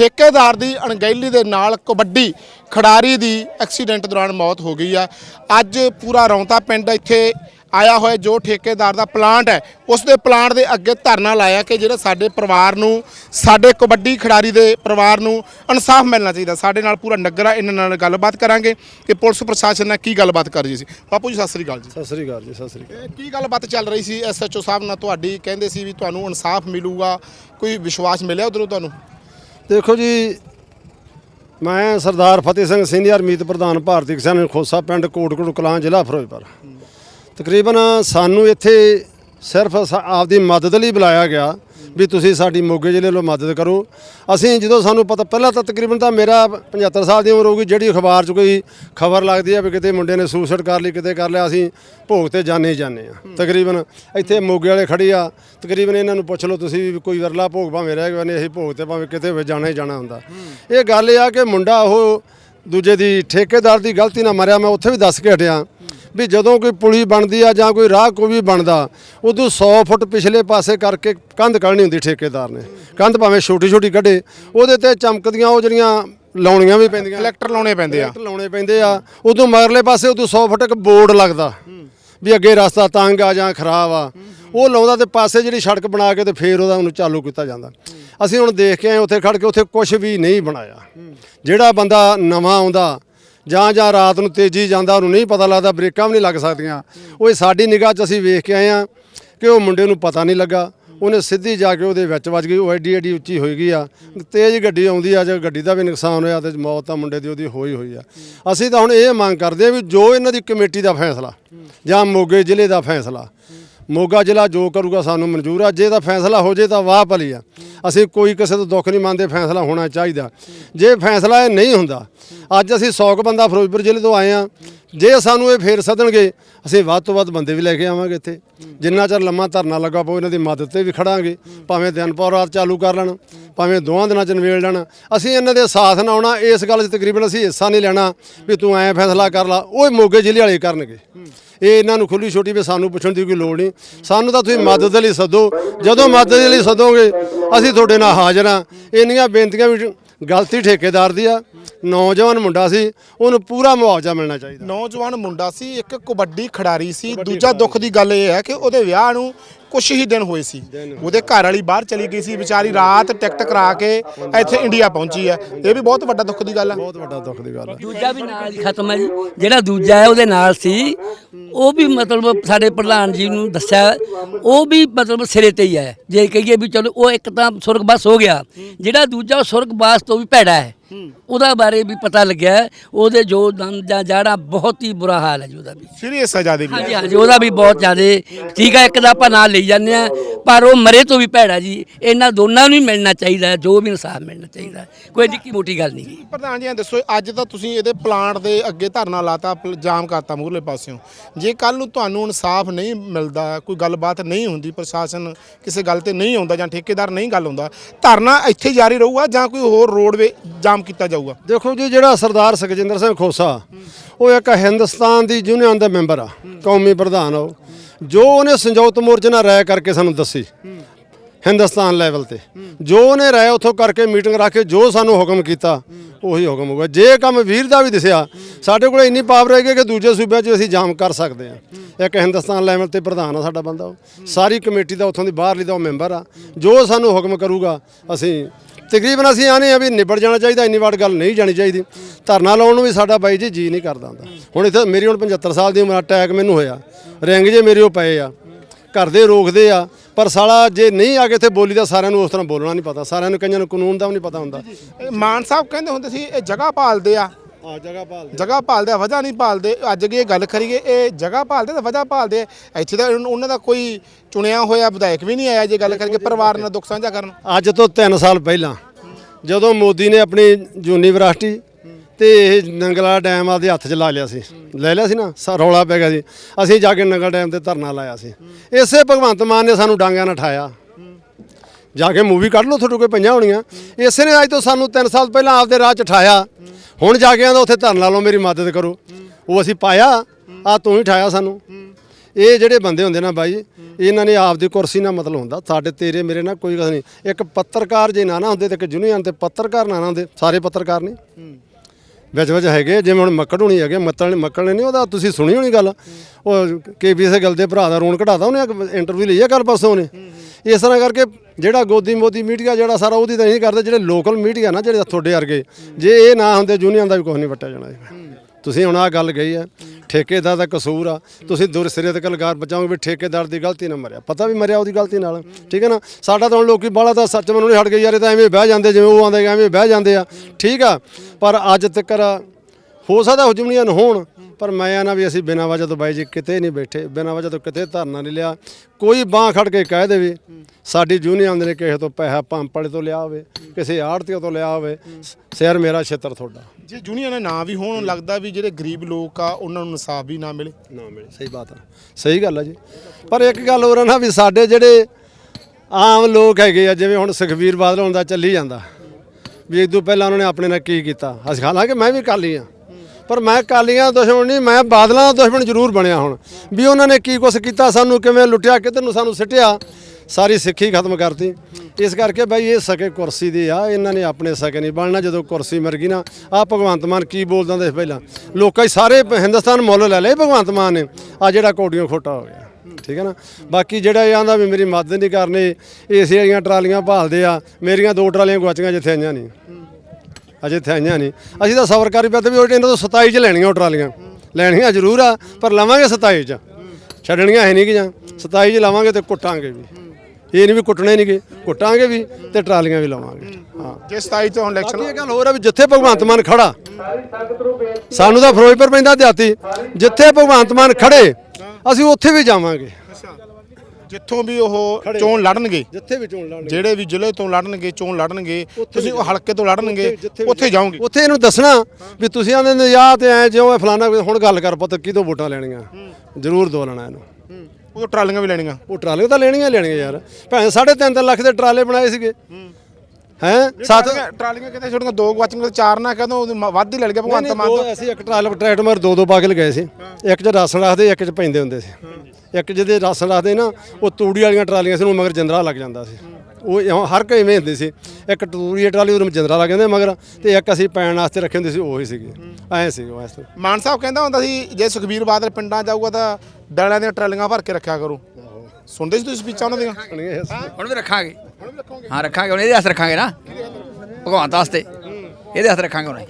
ਠੇਕੇਦਾਰ ਦੀ ਅਣਗਹਿਲੀ ਦੇ ਨਾਲ ਕਬੱਡੀ ਖਿਡਾਰੀ ਦੀ ਐਕਸੀਡੈਂਟ ਦੌਰਾਨ ਮੌਤ ਹੋ ਗਈ ਆ। ਅੱਜ ਪੂਰਾ ਰੌਂਤਾ ਪਿੰਡ ਇੱਥੇ ਆਇਆ ਹੋਇਆ ਜੋ ਠੇਕੇਦਾਰ ਦਾ ਪਲਾਂਟ ਹੈ। ਉਸ ਦੇ ਪਲਾਂਟ ਦੇ ਅੱਗੇ ਧਰਨਾ ਲਾਇਆ ਕਿ ਜਿਹੜਾ ਸਾਡੇ ਪਰਿਵਾਰ ਨੂੰ ਸਾਡੇ ਕਬੱਡੀ ਖਿਡਾਰੀ ਦੇ ਪਰਿਵਾਰ ਨੂੰ ਇਨਸਾਫ ਮਿਲਣਾ ਚਾਹੀਦਾ। ਸਾਡੇ ਨਾਲ ਪੂਰਾ ਨਗਰ ਆ ਇਹਨਾਂ ਨਾਲ ਗੱਲਬਾਤ ਕਰਾਂਗੇ ਕਿ ਪੁਲਿਸ ਪ੍ਰਸ਼ਾਸਨ ਨਾਲ ਕੀ ਗੱਲਬਾਤ ਕਰ ਰਹੀ ਸੀ। ਬਾਪੂ ਜੀ ਸਤਿ ਸ੍ਰੀ ਅਕਾਲ ਜੀ। ਸਤਿ ਸ੍ਰੀ ਅਕਾਲ ਜੀ ਸਤਿ ਸ੍ਰੀ ਅਕਾਲ। ਕੀ ਗੱਲਬਾਤ ਚੱਲ ਰਹੀ ਸੀ? ਐਸਐਚਓ ਸਾਹਿਬ ਨਾਲ ਤੁਹਾਡੀ ਕਹਿੰਦੇ ਸੀ ਵੀ ਤੁਹਾਨੂੰ ਇਨਸਾਫ ਮਿਲੂਗਾ ਕੋਈ ਵਿਸ਼ਵਾਸ ਮਿਲਿਆ ਉਧਰੋਂ ਤੁਹਾਨੂੰ? ਦੇਖੋ ਜੀ, ਮੈਂ ਸਰਦਾਰ ਫਤਿਹ ਸਿੰਘ ਸੀਨੀਅਰ ਮੀਤ ਪ੍ਰਧਾਨ ਭਾਰਤੀ ਕਿਸਾਨ ਖੋਸਾ ਪਿੰਡ ਕੋਟਕੋਟ ਕਲਾਂ ਜ਼ਿਲ੍ਹਾ ਫਿਰੋਜ਼ਪੁਰ। ਤਕਰੀਬਨ ਸਾਨੂੰ ਇੱਥੇ ਸਿਰਫ ਆਪਦੀ ਮਦਦ ਲਈ ਬੁਲਾਇਆ ਗਿਆ। ਵੀ ਤੁਸੀਂ ਸਾਡੀ ਮੋਗੇ ਜ਼ਿਲ੍ਹੇ ਵੱਲੋਂ ਮਦਦ ਕਰੋ। ਅਸੀਂ ਜਦੋਂ ਸਾਨੂੰ ਪਤਾ ਪਹਿਲਾਂ ਤਾਂ ਤਕਰੀਬਨ ਤਾਂ ਮੇਰਾ 75 ਸਾਲ ਦੀ ਉਮਰ ਹੋਊਗੀ ਜਿਹੜੀ ਅਖਬਾਰ 'ਚ ਕੋਈ ਖਬਰ ਲੱਗਦੀ ਹੈ ਵੀ ਕਿਤੇ ਮੁੰਡੇ ਨੇ ਸੁਸਾਈਡ ਕਰ ਲਈ ਕਿਤੇ ਕਰ ਲਿਆ ਅਸੀਂ ਭੋਗ ਤੇ ਜਾਣੇ ਹੀ ਜਾਣੇ ਆ ਤਕਰੀਬਨ ਇੱਥੇ ਮੋਗੇ ਵਾਲੇ ਖੜੀ ਆ ਤਕਰੀਬਨ ਇਹਨਾਂ ਨੂੰ ਪੁੱਛ ਲਓ ਤੁਸੀਂ ਵੀ ਕੋਈ ਵਰਲਾ ਭੋਗ ਭਾਵੇਂ ਰਹਿ ਗਏ ਨੇ ਅਸੀਂ ਭੋਗ ਤੇ ਭਾਵੇਂ ਕਿਤੇ ਹੋਵੇ ਜਾਣਾ ਹੀ ਜਾਣਾ ਹੁੰਦਾ। ਇਹ ਗੱਲ ਇਹ ਆ ਕਿ ਮੁੰਡਾ ਉਹ ਦੂਜੇ ਦੀ ਠੇਕੇਦਾਰ ਦੀ ਗਲਤੀ ਨਾਲ ਮਰਿਆ ਮੈਂ ਉੱਥੇ ਵੀ ਦੱਸ ਕੇ ਹਟਿਆ। ਵੀ ਜਦੋਂ ਕੋਈ ਪੁਲੀ ਬਣਦੀ ਆ ਜਾਂ ਕੋਈ ਰਾਹ ਕੋਈ ਵੀ ਬਣਦਾ ਉਦੋਂ 100 ਫੁੱਟ ਪਿਛਲੇ ਪਾਸੇ ਕਰਕੇ ਕੰਧ ਕੱਢਣੀ ਹੁੰਦੀ ਠੇਕੇਦਾਰ ਨੇ। ਕੰਧ ਭਾਵੇਂ ਛੋਟੀ ਛੋਟੀ ਕੱਢੇ ਉਹਦੇ ਤੇ ਚਮਕਦੀਆਂ ਉਹ ਜਿਹੜੀਆਂ ਲਾਉਣੀਆਂ ਵੀ ਪੈਂਦੀਆਂ। ਇਲੈਕਟਰ ਲਾਉਣੇ ਪੈਂਦੇ ਆ। ਲਾਉਣੇ ਪੈਂਦੇ ਆ। ਉਦੋਂ ਮਗਰਲੇ ਪਾਸੇ ਉਦੋਂ 100 ਫੁੱਟ ਇੱਕ ਬੋਰਡ ਲੱਗਦਾ ਵੀ ਅੱਗੇ ਰਸਤਾ ਤੰਗ ਆ ਜਾਂ ਖਰਾਬ ਆ। ਉਹ ਲਾਉਂਦਾ ਤੇ ਪਾਸੇ ਜਿਹੜੀ ਸੜਕ ਬਣਾ ਕੇ ਤੇ ਫੇਰ ਉਹਦਾ ਉਹਨੂੰ ਚਾਲੂ ਕੀਤਾ ਜਾਂਦਾ। ਅਸੀਂ ਹੁਣ ਦੇਖ ਕੇ ਆਏ ਉੱਥੇ ਖੜ ਕੇ ਉੱਥੇ ਕੁਝ ਵੀ ਨਹੀਂ ਬਣਾਇਆ। ਜਿਹੜਾ ਬੰਦਾ ਨਵਾਂ ਆਉਂਦਾ ਜਾਂ ਜਾਂ ਰਾਤ ਨੂੰ ਤੇਜ਼ੀ ਜਾਂਦਾ, ਉਹਨੂੰ ਨਹੀਂ ਪਤਾ ਲੱਗਦਾ, ਬ੍ਰੇਕਾਂ ਵੀ ਨਹੀਂ ਲੱਗ ਸਕਦੀਆਂ। ਉਹ ਇਹ ਸਾਡੀ ਨਿਗਾਹ 'ਚ ਅਸੀਂ ਵੇਖ ਕੇ ਆਏ ਆ ਕਿ ਉਹ ਮੁੰਡੇ ਨੂੰ ਪਤਾ ਨਹੀਂ ਲੱਗਾ। ਉਹਨੇ ਸਿੱਧੀ ਜਾ ਕੇ ਉਹਦੇ ਵਿੱਚ ਵੱਜ ਗਈ, ਉਹ ਐਡੀ ਐਡੀ ਉੱਚੀ ਹੋਈ ਗਈ ਆ। ਤੇਜ਼ ਗੱਡੀ ਆਉਂਦੀ ਆ, ਜੇ ਗੱਡੀ ਦਾ ਵੀ ਨੁਕਸਾਨ ਹੋਇਆ ਤੇ ਮੌਤ ਤਾਂ ਮੁੰਡੇ ਦੀ ਉਹਦੀ ਹੋਈ ਹੋਈ ਆ। ਅਸੀਂ ਤਾਂ ਹੁਣ ਇਹ ਮੰਗ ਕਰਦੇ ਆ ਵੀ ਜੋ ਇਹਨਾਂ ਦੀ ਕਮੇਟੀ ਦਾ ਫੈਸਲਾ ਜਾਂ ਮੋਗੇ ਜ਼ਿਲ੍ਹੇ ਦਾ ਫੈਸਲਾ ਮੋਗਾ ਜ਼ਿਲ੍ਹਾ ਜੋ ਕਰੂਗਾ ਸਾਨੂੰ ਮਨਜ਼ੂਰ ਆ। ਜੇ ਤਾਂ ਫੈਸਲਾ ਹੋ ਜੇ ਤਾਂ ਵਾਹ ਭਲੀ ਆ। ਅਸੀਂ ਕੋਈ ਕਿਸੇ ਤੋਂ ਦੁੱਖ ਨਹੀਂ ਮੰਨਦੇ, ਫੈਸਲਾ ਹੋਣਾ ਚਾਹੀਦਾ। ਜੇ ਫੈਸਲਾ ਇਹ ਨਹੀਂ ਹੁੰਦਾ, ਅੱਜ ਅਸੀਂ 100 ਕੁ ਬੰਦਾ ਫਿਰੋਜ਼ਪੁਰ ਜ਼ਿਲ੍ਹੇ ਤੋਂ ਆਏ ਆ। ਜੇ ਸਾਨੂੰ ਇਹ ਫੇਰ ਸੱਦਣਗੇ, ਅਸੀਂ ਵੱਧ ਤੋਂ ਵੱਧ ਬੰਦੇ ਵੀ ਲੈ ਕੇ ਆਵਾਂਗੇ ਇੱਥੇ। ਜਿੰਨਾ ਚਿਰ ਲੰਮਾ ਧਰਨਾ ਲੱਗਾ ਪਊ, ਇਹਨਾਂ ਦੀ ਮਦਦ ਤੇ ਵੀ ਖੜਾਂਗੇ। ਭਾਵੇਂ ਦਿਨ ਪੌਰ ਰਾਤ ਚਾਲੂ ਕਰ ਲੈਣ, ਭਾਵੇਂ ਦੋਵਾਂ ਦਿਨਾਂ ਚ ਨਵੇੜ ਲੈਣ। ਅਸੀਂ ਇਹਨਾਂ ਦੇ ਸਾਥ ਨਾ ਆਉਣਾ, ਇਸ ਗੱਲ 'ਚ ਤਕਰੀਬਨ ਅਸੀਂ ਹਿੱਸਾ ਨਹੀਂ ਲੈਣਾ ਵੀ ਤੂੰ ਐਂ ਫੈਸਲਾ ਕਰ ਲਾ, ਉਹ ਮੋਗੇ ਜ਼ਿਲ੍ਹੇ ਵਾਲੇ ਕਰਨਗੇ। ਇਹ ਇਹਨਾਂ ਨੂੰ ਖੁੱਲੀ ਛੋਟੀ ਵੀ ਸਾਨੂੰ ਪੁੱਛਣ ਦੀ ਕੋਈ ਲੋੜ ਨਹੀਂ। ਸਾਨੂੰ ਤਾਂ ਤੁਸੀਂ ਮਦਦ ਲਈ ਸੱਦੋ। ਜਦੋਂ ਮਦਦ ਲਈ ਸੱਦੋਗੇ ਅਸੀਂ ਤੁਹਾਡੇ ਨਾਲ ਹਾਜ਼ਰ ਹਾਂ। ਇੰਨੀਆਂ ਬੇਨਤੀਆਂ ਵੀ ਗਲਤੀ ਠੇਕੇਦਾਰ ਦੀ ਆ। ਨੌਜਵਾਨ ਮੁੰਡਾ ਸੀ ਉਹਨੂੰ ਪੂਰਾ ਮੁਆਵਜ਼ਾ ਮਿਲਣਾ ਚਾਹੀਦਾ। ਨੌਜਵਾਨ ਮੁੰਡਾ ਸੀ ਇੱਕ ਕਬੱਡੀ ਖਿਡਾਰੀ ਸੀ। ਦੂਜਾ ਦੁੱਖ ਦੀ ਗੱਲ ਇਹ ਹੈ ਕਿ ਉਹਦੇ ਵਿਆਹ ਨੂੰ ਕੁਝ ਹੀ ਦਿਨ ਹੋਏ ਸੀ। ਉਹਦੇ ਘਰ ਵਾਲੀ ਬਾਹਰ ਚਲੀ ਗਈ ਸੀ ਵਿਚਾਰੀ ਰਾਤ ਟਿਕਟ ਕਰਾ ਕੇ ਇੱਥੇ ਇੰਡੀਆ ਪਹੁੰਚੀ ਹੈ। ਇਹ ਵੀ ਬਹੁਤ ਵੱਡਾ ਦੁੱਖ ਦੀ ਗੱਲ ਹੈ ਬਹੁਤ ਵੱਡਾ ਦੁੱਖ ਦੀ ਗੱਲ ਹੈ ਦੂਜਾ ਵੀ ਨਾਲ ਹੀ ਖਤਮ ਹੈ ਜੀ। ਜਿਹੜਾ ਦੂਜਾ ਹੈ ਉਹਦੇ ਨਾਲ ਸੀ। ਉਹ ਵੀ ਮਤਲਬ ਸਾਡੇ ਪ੍ਰਧਾਨ ਜੀ ਨੂੰ ਦੱਸਿਆ ਉਹ ਵੀ ਮਤਲਬ ਸਿਰੇ ਤੇ ਹੀ ਹੈ। ਜੇ ਕਹੀਏ ਵੀ ਚਲੋ ਉਹ ਇੱਕ ਤਾਂ ਸੁਰਗਵਾਸ ਹੋ ਗਿਆ। ਜਿਹੜਾ ਦੂਜਾ ਉਹ ਸੁਰਗਵਾਸ ਤੋਂ ਵੀ ਭੈੜਾ ਹੈ। ਉਹਦਾ ਬਾਰੇ ਵੀ ਪਤਾ ਲੱਗਿਆ। ਉਹਦੇ ਜੋ ਦੰਦ ਜਾਂ ਜਾੜਾ ਬਹੁਤ ਹੀ ਬੁਰਾ ਹਾਲ ਹੈ ਜੀ ਉਹਦਾ ਵੀ। ਸੀਰੀਅਸ ਸਜ਼ਾ ਦੇ ਵੀ। ਹਾਂਜੀ ਹਾਂਜੀ ਉਹਦਾ ਵੀ ਬਹੁਤ ਜ਼ਿਆਦਾ। ਠੀਕ ਹੈ ਇੱਕ ਦਾ ਆਪਾਂ ਨਾਲ ਲਈ ਜਾਂਦੇ ਆ ਪਰ ਉਹ ਮਰੇ ਤੋਂ ਵੀ ਭੈੜਾ ਜੀ। ਇਹਨਾਂ ਦੋਨਾਂ ਨੂੰ ਹੀ ਮਿਲਣਾ ਚਾਹੀਦਾ ਹੈ, ਜੋ ਵੀ ਇਨਸਾਫ ਮਿਲਣਾ ਚਾਹੀਦਾ ਹੈ। ਕੋਈ ਨਿੱਕੀ ਮੋਟੀ ਗੱਲ ਨਹੀਂ ਗੀ ਪ੍ਰਧਾਨ ਜੀ ਐਂ ਦੱਸੋ ਅੱਜ ਤਾਂ ਤੁਸੀਂ ਇਹਦੇ ਪਲਾਂਟ ਦੇ ਅੱਗੇ ਧਰਨਾ ਲਾਤਾ ਪਲ- ਜਾਮ ਕਰਤਾ ਮੂਹਰਲੇ ਪਾਸਿਓਂ। ਜੇ ਕੱਲ ਨੂੰ ਤੁਹਾਨੂੰ ਇਨਸਾਫ ਨਹੀਂ ਮਿਲਦਾ ਕੋਈ ਗੱਲਬਾਤ ਨਹੀਂ ਹੁੰਦੀ ਪ੍ਰਸ਼ਾਸਨ ਕਿਸੇ ਗੱਲ ਤੇ ਨਹੀਂ ਆਉਂਦਾ ਜਾਂ ਠੇਕੇਦਾਰ ਨਹੀਂ ਗੱਲ ਹੁੰਦਾ ਧਰਨਾ ਇੱਥੇ ਜਾਰੀ ਰਹੂਗਾ ਜਾਂ ਕੋਈ ਹੋਰ ਰੋਡਵੇ ਜਾਮ ਕੀਤਾ ਜਾਊਗਾ। ਦੇਖੋ ਜੀ, ਜਿਹੜਾ ਸਰਦਾਰ ਸੁਖਜਿੰਦਰ ਸਿੰਘ ਖੋਸਾ, ਉਹ ਇੱਕ ਹਿੰਦੁਸਤਾਨ ਦੀ ਯੂਨੀਅਨ ਦਾ ਮੈਂਬਰ ਆ, ਕੌਮੀ ਪ੍ਰਧਾਨ ਆ ਉਹ। ਜੋ ਉਹਨੇ ਸੰਯੁਕਤ ਮੋਰਚੇ ਨਾਲ ਰਾਇ ਕਰਕੇ ਸਾਨੂੰ ਦੱਸੀ, ਹਿੰਦੁਸਤਾਨ ਲੈਵਲ ਤੇ। ਜੋ ਉਹਨੇ ਰਾਇ ਉੱਥੋਂ ਕਰਕੇ ਮੀਟਿੰਗ ਰੱਖ ਕੇ ਜੋ ਸਾਨੂੰ ਹੁਕਮ ਕੀਤਾ, ਉਹੀ ਹੁਕਮ ਹੋਊਗਾ। ਜੇ ਕੰਮ ਵੀਰ ਦਾ ਵੀ ਦਿਸਿਆ, ਸਾਡੇ ਕੋਲ ਇੰਨੀ ਪਾਵਰ ਹੈਗੀ ਕਿ ਦੂਜੇ ਸੂਬਿਆਂ 'ਚ ਅਸੀਂ ਜਾਮ ਕਰ ਸਕਦੇ ਹਾਂ। ਇੱਕ ਹਿੰਦੁਸਤਾਨ ਲੈਵਲ ਤੇ ਪ੍ਰਧਾਨ ਆ ਸਾਡਾ ਬੰਦਾ ਉਹ। ਸਾਰੀ ਕਮੇਟੀ ਦਾ, ਉੱਥੋਂ ਦੀ ਬਾਹਰਲੀ ਦਾ ਉਹ ਮੈਂਬਰ ਆ। ਜੋ ਸਾਨੂੰ ਹੁਕਮ ਕਰੂਗਾ, ਅਸੀਂ ਤਕਰੀਬਨ ਅਸੀਂ ਆਨੇ ਆ ਵੀ ਨਿਬੜ ਜਾਣਾ ਚਾਹੀਦਾ, ਇੰਨੀ ਵਾਰ ਗੱਲ ਨਹੀਂ ਜਾਣੀ ਚਾਹੀਦੀ। ਧਰਨਾ ਲਾਉਣ ਨੂੰ ਵੀ ਸਾਡਾ ਬਾਈ ਜੀ ਜੀ ਨਹੀਂ ਕਰਦਾ ਹੁੰਦਾ। ਹੁਣ ਇੱਥੇ ਮੇਰੀ ਹੁਣ 75 ਸਾਲ ਦੀ ਉਮਰ ਅਟੈਕ ਮੈਨੂੰ ਹੋਇਆ। ਰਿੰਗ ਜੇ ਮੇਰੇ ਉਹ ਪਏ ਆ, ਘਰ ਦੇ ਰੋਕਦੇ ਆ, ਪਰ ਸਾਲਾ ਜੇ ਨਹੀਂ ਆ ਕੇ ਇੱਥੇ ਬੋਲੀ ਦਾ ਸਾਰਿਆਂ ਨੂੰ ਉਸ ਤਰ੍ਹਾਂ ਬੋਲਣਾ ਨਹੀਂ ਪਤਾ। ਸਾਰਿਆਂ ਨੂੰ ਕਈਆਂ ਨੂੰ ਕਾਨੂੰਨ ਦਾ ਵੀ ਨਹੀਂ ਪਤਾ ਹੁੰਦਾ। ਮਾਨ ਸਾਹਿਬ ਕਹਿੰਦੇ ਹੁੰਦੇ ਸੀ, ਇਹ ਜਗ੍ਹਾ ਭਾਲਦੇ ਆ। ਆ ਜਗ੍ਹਾ ਭਾਲ ਜਗ੍ਹਾ ਭਾਲਦੇ ਆ ਵਜ੍ਹਾ ਨਹੀਂ ਭਾਲਦੇ। ਅੱਜ ਜੇ ਇਹ ਗੱਲ ਕਰੀਏ ਇਹ ਜਗ੍ਹਾ ਭਾਲਦੇ ਤਾਂ ਵਜ੍ਹਾ ਭਾਲਦੇ ਆ। ਇੱਥੇ ਤਾਂ ਉਨ- ਉਹਨਾਂ ਦਾ ਕੋਈ ਚੁਣਿਆ ਹੋਇਆ ਵਿਧਾਇਕ ਵੀ ਨਹੀਂ ਆਇਆ ਜੇ ਗੱਲ ਕਰੀਏ ਪਰਿਵਾਰ ਨਾਲ ਦੁੱਖ ਸਾਂਝਾ ਕਰਨ। ਅੱਜ ਤੋਂ 3 ਸਾਲ ਪਹਿਲਾਂ ਜਦੋਂ ਮੋਦੀ ਨੇ ਆਪਣੀ ਯੂਨੀਵਰਸਿਟੀ ਤੇ ਇਹ ਨੰਗਲਾ ਡੈਮ ਆਪਦੇ ਹੱਥ 'ਚ ਲਾ ਲਿਆ ਸੀ। ਲੈ ਲਿਆ ਸੀ ਨਾ ਸਾ ਰੌਲਾ ਪੈ ਗਿਆ ਸੀ। ਅਸੀਂ ਜਾ ਕੇ ਨੰਗਲ ਡੈਮ ਤੇ ਧਰਨਾ ਲਾਇਆ ਸੀ। ਇਸੇ ਭਗਵੰਤ ਮਾਨ ਨੇ ਸਾਨੂੰ ਡਾਂਗਾਂ ਨਾਲ ਠਾਇਆ। ਜਾ ਕੇ ਮੂਵੀ ਕੱਢ ਲਓ ਤੁਹਾਡੇ ਕੋਲ ਪਈਆਂ ਹੋਣੀਆਂ। ਇਸੇ ਨੇ ਅੱਜ ਤੋਂ ਸਾਨੂੰ 3 ਸਾਲ ਪਹਿਲਾਂ ਆਪਦੇ ਰਾਹ 'ਚ ਠਾਇਆ। ਹੁਣ ਜਾ ਕੇ ਆਂਦਾ, ਉੱਥੇ ਧਰਨਾ ਲਾਓ, ਮੇਰੀ ਮਦਦ ਕਰੋ। ਉਹ ਅਸੀਂ ਪਾਇਆ ਆ ਤੂੰ ਹੀ ਠਾਇਆ ਸਾਨੂੰ। ਇਹ ਜਿਹੜੇ ਬੰਦੇ ਹੁੰਦੇ ਨਾ ਬਾਈ, ਇਹਨਾਂ ਨੇ ਆਪਦੀ ਕੁਰਸੀ ਨਾਲ ਮਤਲਬ ਹੁੰਦਾ, ਸਾਡੇ ਤੇਰੇ ਮੇਰੇ ਨਾਲ ਕੋਈ ਗੱਲ ਨਹੀਂ। ਇੱਕ ਪੱਤਰਕਾਰ ਜੇ ਨਾ ਨਾ ਹੁੰਦੇ ਤੇ ਇੱਕ ਯੂਨੀਅਨ ਤੇ ਪੱਤਰਕਾਰ ਨਾ ਨਾ ਹੁੰਦੇ, ਸਾਰੇ ਪੱਤਰਕਾਰ ਨਹੀਂ ਵਿੱਚ ਵਿੱਚ ਹੈਗੇ ਜਿਵੇਂ ਹੁਣ ਮੱਕੜ ਹੋਣੀ ਹੈਗੇ ਮੱਤਲ ਮੱਕੜ ਨੇ ਨਹੀਂ, ਉਹਦਾ ਤੁਸੀਂ ਸੁਣੀ ਹੋਣੀ ਗੱਲ? ਉਹ ਕੇਬੀਐਸ ਗੱਲ ਦੇ ਭਰਾ ਦਾ ਰੋਣ ਘਟਾਦਾ ਉਹਨੇ ਇੰਟਰਵਿਊ ਲਈ ਹੈ ਕੱਲ ਪਰਸੋਂ ਨੇ ਇਸ ਤਰ੍ਹਾਂ ਕਰਕੇ ਜਿਹੜਾ ਗੋਦੀ ਮੋਦੀ ਮੀਡੀਆ ਜਿਹੜਾ ਸਾਰਾ ਉਹਦੀ ਤਾਂ ਨਹੀਂ ਕਰਦੇ, ਜਿਹੜੇ ਲੋਕਲ ਮੀਡੀਆ ਨਾ, ਜਿਹੜੇ ਤੁਹਾਡੇ ਵਰਗੇ, ਜੇ ਇਹ ਨਾ ਹੁੰਦੇ ਯੂਨੀਅਨ ਦਾ ਵੀ ਕੁਝ ਨਹੀਂ ਵੱਟਿਆ ਜਾਣਾ। ਤੁਸੀਂ ਹੁਣ ਆ ਗੱਲ ਗਈ ਹੈ ਠੇਕੇਦਾਰ ਦਾ ਕਸੂਰ ਆ। ਤੁਸੀਂ ਦੁਰ ਸਿਰੇ ਤੇ ਕਲਗਾਰ ਬਚਾਓਗੇ ਵੀ ਠੇਕੇਦਾਰ ਦੀ ਗਲਤੀ ਨਾਲ ਮਰਿਆ। ਪਤਾ ਵੀ ਮਰਿਆ ਉਹਦੀ ਗਲਤੀ ਨਾਲ। ਠੀਕ ਹੈ ਨਾ? ਸਾਡਾ ਤਾਂ ਹੁਣ ਲੋਕੀ ਬਾਹਲਾ ਤਾਂ ਸੱਚ ਮੈਨੂੰ ਹਟ ਗਏ ਯਾਰ, ਇਹ ਤਾਂ ਐਵੇਂ ਬਹਿ ਜਾਂਦੇ, ਜਿਵੇਂ ਉਹ ਆਂਦੇ ਐਵੇਂ ਬਹਿ ਜਾਂਦੇ ਆ। ਠੀਕ ਆ? ਪਰ ਅੱਜ ਤੱਕ ਹੋ ਸਕਦਾ ਹੁਜਮਣੀਆਂ ਨਾ ਹੋਣ ਪਰ ਮੈਂ ਆ ਨਾ ਵੀ ਅਸੀਂ ਬਿਨਾਂ ਵਜ੍ਹਾ ਤੋਂ ਬਾਈ ਜੀ ਕਿਤੇ ਨਹੀਂ ਬੈਠੇ ਬਿਨਾਂ ਵਜ੍ਹਾ ਤੋਂ ਕਿਤੇ ਧਰਨਾ ਨਹੀਂ ਲਿਆ। ਕੋਈ ਬਾਹ ਖੜ ਕੇ ਕਹਿ ਦੇਵੇ ਸਾਡੀ ਯੂਨੀਅਨ ਨੇ ਕਿਸੇ ਤੋਂ ਪੈਸਾ ਪੰਪੜੇ ਤੋਂ ਲਿਆ ਹੋਵੇ ਕਿਸੇ ਆੜਤੀਓ ਤੋਂ ਲਿਆ ਹੋਵੇ ਸਿਰ ਮੇਰਾ ਛੇਤਰ ਤੁਹਾਡਾ। ਜੇ ਯੂਨੀਅਨ ਦੇ ਨਾਂ ਵੀ ਹੋਣ ਲੱਗਦਾ ਵੀ ਜਿਹੜੇ ਗਰੀਬ ਲੋਕ ਆ ਉਹਨਾਂ ਨੂੰ ਇਨਸਾਫ ਵੀ ਨਾ ਮਿਲੇ। ਨਾ ਮਿਲੇ ਸਹੀ ਬਾਤ ਆ। ਸਹੀ ਗੱਲ ਆ ਜੀ। ਪਰ ਇੱਕ ਗੱਲ ਹੋਰ ਆ ਨਾ ਵੀ ਸਾਡੇ ਜਿਹੜੇ ਆਮ ਲੋਕ ਹੈਗੇ ਆ ਜਿਵੇਂ ਹੁਣ ਸੁਖਬੀਰ ਬਾਦਲ ਹੁੰਦਾ ਚੱਲੀ ਜਾਂਦਾ। ਵੀ ਇਦੋਂ ਪਹਿਲਾਂ ਉਹਨਾਂ ਨੇ ਆਪਣੇ ਨਾਲ ਕੀ ਕੀਤਾ? ਅਸੀਂ ਹਾਲਾਂਕਿ ਮੈਂ ਵੀ ਕਾਲੀ ਆ। ਪਰ ਮੈਂ ਕਾਲੀਆਂ ਦਾ ਦੁਸ਼ਮਣ ਨਹੀਂ, ਮੈਂ ਬਾਦਲਾਂ ਦਾ ਦੁਸ਼ਮਣ ਜ਼ਰੂਰ ਬਣਿਆ ਹੁਣ। ਵੀ ਉਹਨਾਂ ਨੇ ਕੀ ਕੁਛ ਕੀਤਾ, ਸਾਨੂੰ ਕਿਵੇਂ ਲੁੱਟਿਆ, ਕਿੱਧਰ ਨੂੰ ਸਾਨੂੰ ਸਿੱਟਿਆ, ਸਾਰੀ ਸਿੱਖੀ ਖਤਮ ਕਰਤੀ। ਇਸ ਕਰਕੇ ਬਾਈ, ਇਹ ਸਕੇ ਕੁਰਸੀ ਦੇ ਆ, ਇਹਨਾਂ ਨੇ ਆਪਣੇ ਸਕੇ ਨਹੀਂ ਬਣਨਾ, ਜਦੋਂ ਕੁਰਸੀ ਮਰ ਗਈ ਨਾ ਆ ਭਗਵੰਤ ਮਾਨ ਕੀ ਬੋਲਦਾ ਹੁੰਦਾ ਪਹਿਲਾਂ। ਲੋਕਾਂ ਹੀ ਸਾਰੇ ਹਿੰਦੁਸਤਾਨ ਮੁੱਲ ਲੈ ਲਏ ਭਗਵੰਤ ਮਾਨ ਨੇ, ਆ ਜਿਹੜਾ ਕੋਡੀਆਂ ਖੋਟਾ ਹੋ ਗਿਆ, ਠੀਕ ਹੈ ਨਾ? ਬਾਕੀ ਜਿਹੜਾ ਇਹ ਆਂਦਾ ਵੀ ਮੇਰੀ ਮਦਦ ਨਹੀਂ ਕਰਨੀ, ਏਸੀ ਵਾਲੀਆਂ ਟਰਾਲੀਆਂ ਭਾਲਦੇ ਆ, ਮੇਰੀਆਂ ਦੋ ਟਰਾਲੀਆਂ ਗੁਆਚੀਆਂ ਜਿੱਥੇ ਆਈਆਂ ਨਹੀਂ ਅਜੇ ਇੱਥੇ ਆਈਆਂ ਨਹੀਂ। ਅਸੀਂ ਤਾਂ ਸਬਰਕਾਰੀ ਪੱਤ ਵੀ ਉਹ ਇਹਨਾਂ ਤੋਂ 27 ਚ ਲੈਣੀਆਂ ਉਹ ਟਰਾਲੀਆਂ। ਲੈਣੀਆਂ ਜ਼ਰੂਰ ਆ ਪਰ ਲਵਾਂਗੇ 27 ਚ। ਛੱਡਣੀਆਂ ਹੈ ਨਹੀਂ ਕਿ ਜਾਂ 27 ਚ ਲਵਾਂਗੇ ਤੇ ਕੁੱਟਾਂਗੇ ਵੀ। ਇਹ ਨਹੀਂ ਵੀ ਕੁੱਟਣੇ ਨਹੀਂਗੇ। ਕੁੱਟਾਂਗੇ ਵੀ ਤੇ ਟਰਾਲੀਆਂ ਵੀ ਲਵਾਂਗੇ। ਹਾਂ। ਜੇ 27 ਤੋਂ ਹੁਣ ਇਲੈਕਸ਼ਨ ਬਾਕੀ ਇਹ ਗੱਲ ਹੋਰ ਆ ਵੀ ਜਿੱਥੇ ਭਗਵੰਤ ਮਾਨ ਖੜਾ ਸਾਨੂੰ ਤਾਂ ਫਿਰੋਜ਼ਪੁਰ ਪੈਂਦਾ ਦਿਹਾਤੀ। ਜਿੱਥੇ ਭਗਵੰਤ ਮਾਨ ਖੜੇ ਅਸੀਂ ਉੱਥੇ ਵੀ ਜਾਵਾਂਗੇ। ਜਿੱਥੋਂ ਵੀ ਉਹ ਚੋਣ ਲੜਨਗੇ ਜਿੱਥੇ ਵੀ ਚੋਣ ਲੜਨਗੇ। ਜਿਹੜੇ ਵੀ ਜ਼ਿਲ੍ਹੇ ਤੋਂ ਲੜਨਗੇ ਚੋਣ ਲੜਨਗੇ ਤੁਸੀਂ ਉਹ ਹਲਕੇ ਤੋਂ ਲੜਨਗੇ ਜਿੱਥੇ ਵੀ ਉੱਥੇ ਜਾਓਗੇ। ਉੱਥੇ ਇਹਨੂੰ ਦੱਸਣਾ ਵੀ ਤੁਸੀਂ ਆਂਦੇ ਨੇ ਯਾ ਤੇ ਐ ਜਿਉਂ ਇਹ ਫਲਾਣਾ ਹੁਣ ਗੱਲ ਕਰ ਪੁੱਤ ਕਿਦੋਂ ਵੋਟਾਂ ਲੈਣੀਆਂ? ਜ਼ਰੂਰ ਦੋ ਲੈਣਾ ਇਹਨੂੰ। ਉਹ ਟਰਾਲੀਆਂ ਵੀ ਲੈਣੀਆਂ। ਉਹ ਟਰਾਲੇ ਤਾਂ ਲੈਣੀਆਂ ਹੀ ਲੈਣੀਆਂ ਯਾਰ। ਭੈਣ ਸਾਢੇ ਤਿੰਨ ਤਿੰਨ ਲੱਖ ਦੇ ਟਰਾਲੇ ਬਣਾਏ ਸੀਗੇ। ਹੈ। ਸੱਤ ਟਰਾਲੀਆਂ- ਟਰਾਲੀਆਂ ਕਿਤੇ ਛੋਟੀਆਂ ਦੋ ਤੇ ਚਾਰ ਨਾ ਕਹਦੋਂ ਵੱਧ ਹੀ ਲੈ ਗਿਆ ਭਗਵੰਤ ਮਾਨ ਤੋਂ। ਅਸੀਂ ਇੱਕ ਟਰਾਲ ਟਰੈਕਟਰ ਮਾਰ ਦੋ ਦੋ ਪਾ ਕੇ ਲਗਾਏ ਸੀ। ਇੱਕ 'ਚ ਰਾਸ਼ਨ ਰੱਖਦੇ ਇੱਕ 'ਚ ਪੈਂਦੇ ਹੁੰਦੇ ਸੀ। ਇੱਕ ਜਿਹਦੇ ਰਾਸ਼ਨ ਰੱਖਦੇ ਨਾ ਉਹ ਤੂੜੀ ਵਾਲੀਆਂ ਟਰਾਲੀਆਂ ਸੀ ਉਹਨੂੰ ਮਗਰ ਜੰਦਰਾ ਲੱਗ ਜਾਂਦਾ ਸੀ। ਉਹ ਇਉਂ ਹਰ ਕੋਈ ਇਵੇਂ ਹੁੰਦੀ ਸੀ। ਇੱਕ ਤੂੜੀ ਦੀ ਟਰਾਲੀ ਉਹਨੂੰ ਜੰਦਰਾ ਲੱਗ ਜਾਂਦੇ ਮਗਰ ਤੇ ਇੱਕ ਅਸੀਂ ਪੈਣ ਵਾਸਤੇ ਰੱਖੇ ਹੁੰਦੇ ਸੀ ਉਹ ਹੀ ਸੀਗੇ। ਐਂ ਸੀ ਉਹ ਵਾਸਤੇ ਮਾਨ ਸਾਹਿਬ ਕਹਿੰਦਾ ਹੁੰਦਾ ਸੀ ਜੇ ਸੁਖਬੀਰ ਬਾਦਲ ਪਿੰਡਾਂ ਜਾਊਗਾ ਤਾਂ ਡਾਲਿਆਂ ਦੀਆਂ ਟਰਾਲੀਆਂ ਭਰ ਕੇ ਰੱਖਿਆ ਕਰੋ। ਸੁਣਦੇ ਸੀ ਤੁਸੀਂ ਸਪੀਚਾਂ ਉਹਨਾਂ ਦੀਆਂ? ਹੁਣ ਵੀ ਰੱਖਾਂਗੇ। ਹਾਂ ਰੱਖਾਂਗੇ ਹੁਣ ਇਹਦੇ ਹੱਥ ਰੱਖਾਂਗੇ ਨਾ। ਭਗਵਾਨ ਵਾਸਤੇ। ਇਹਦੇ ਹੱਥ ਰੱਖਾਂਗੇ ਹੁਣ।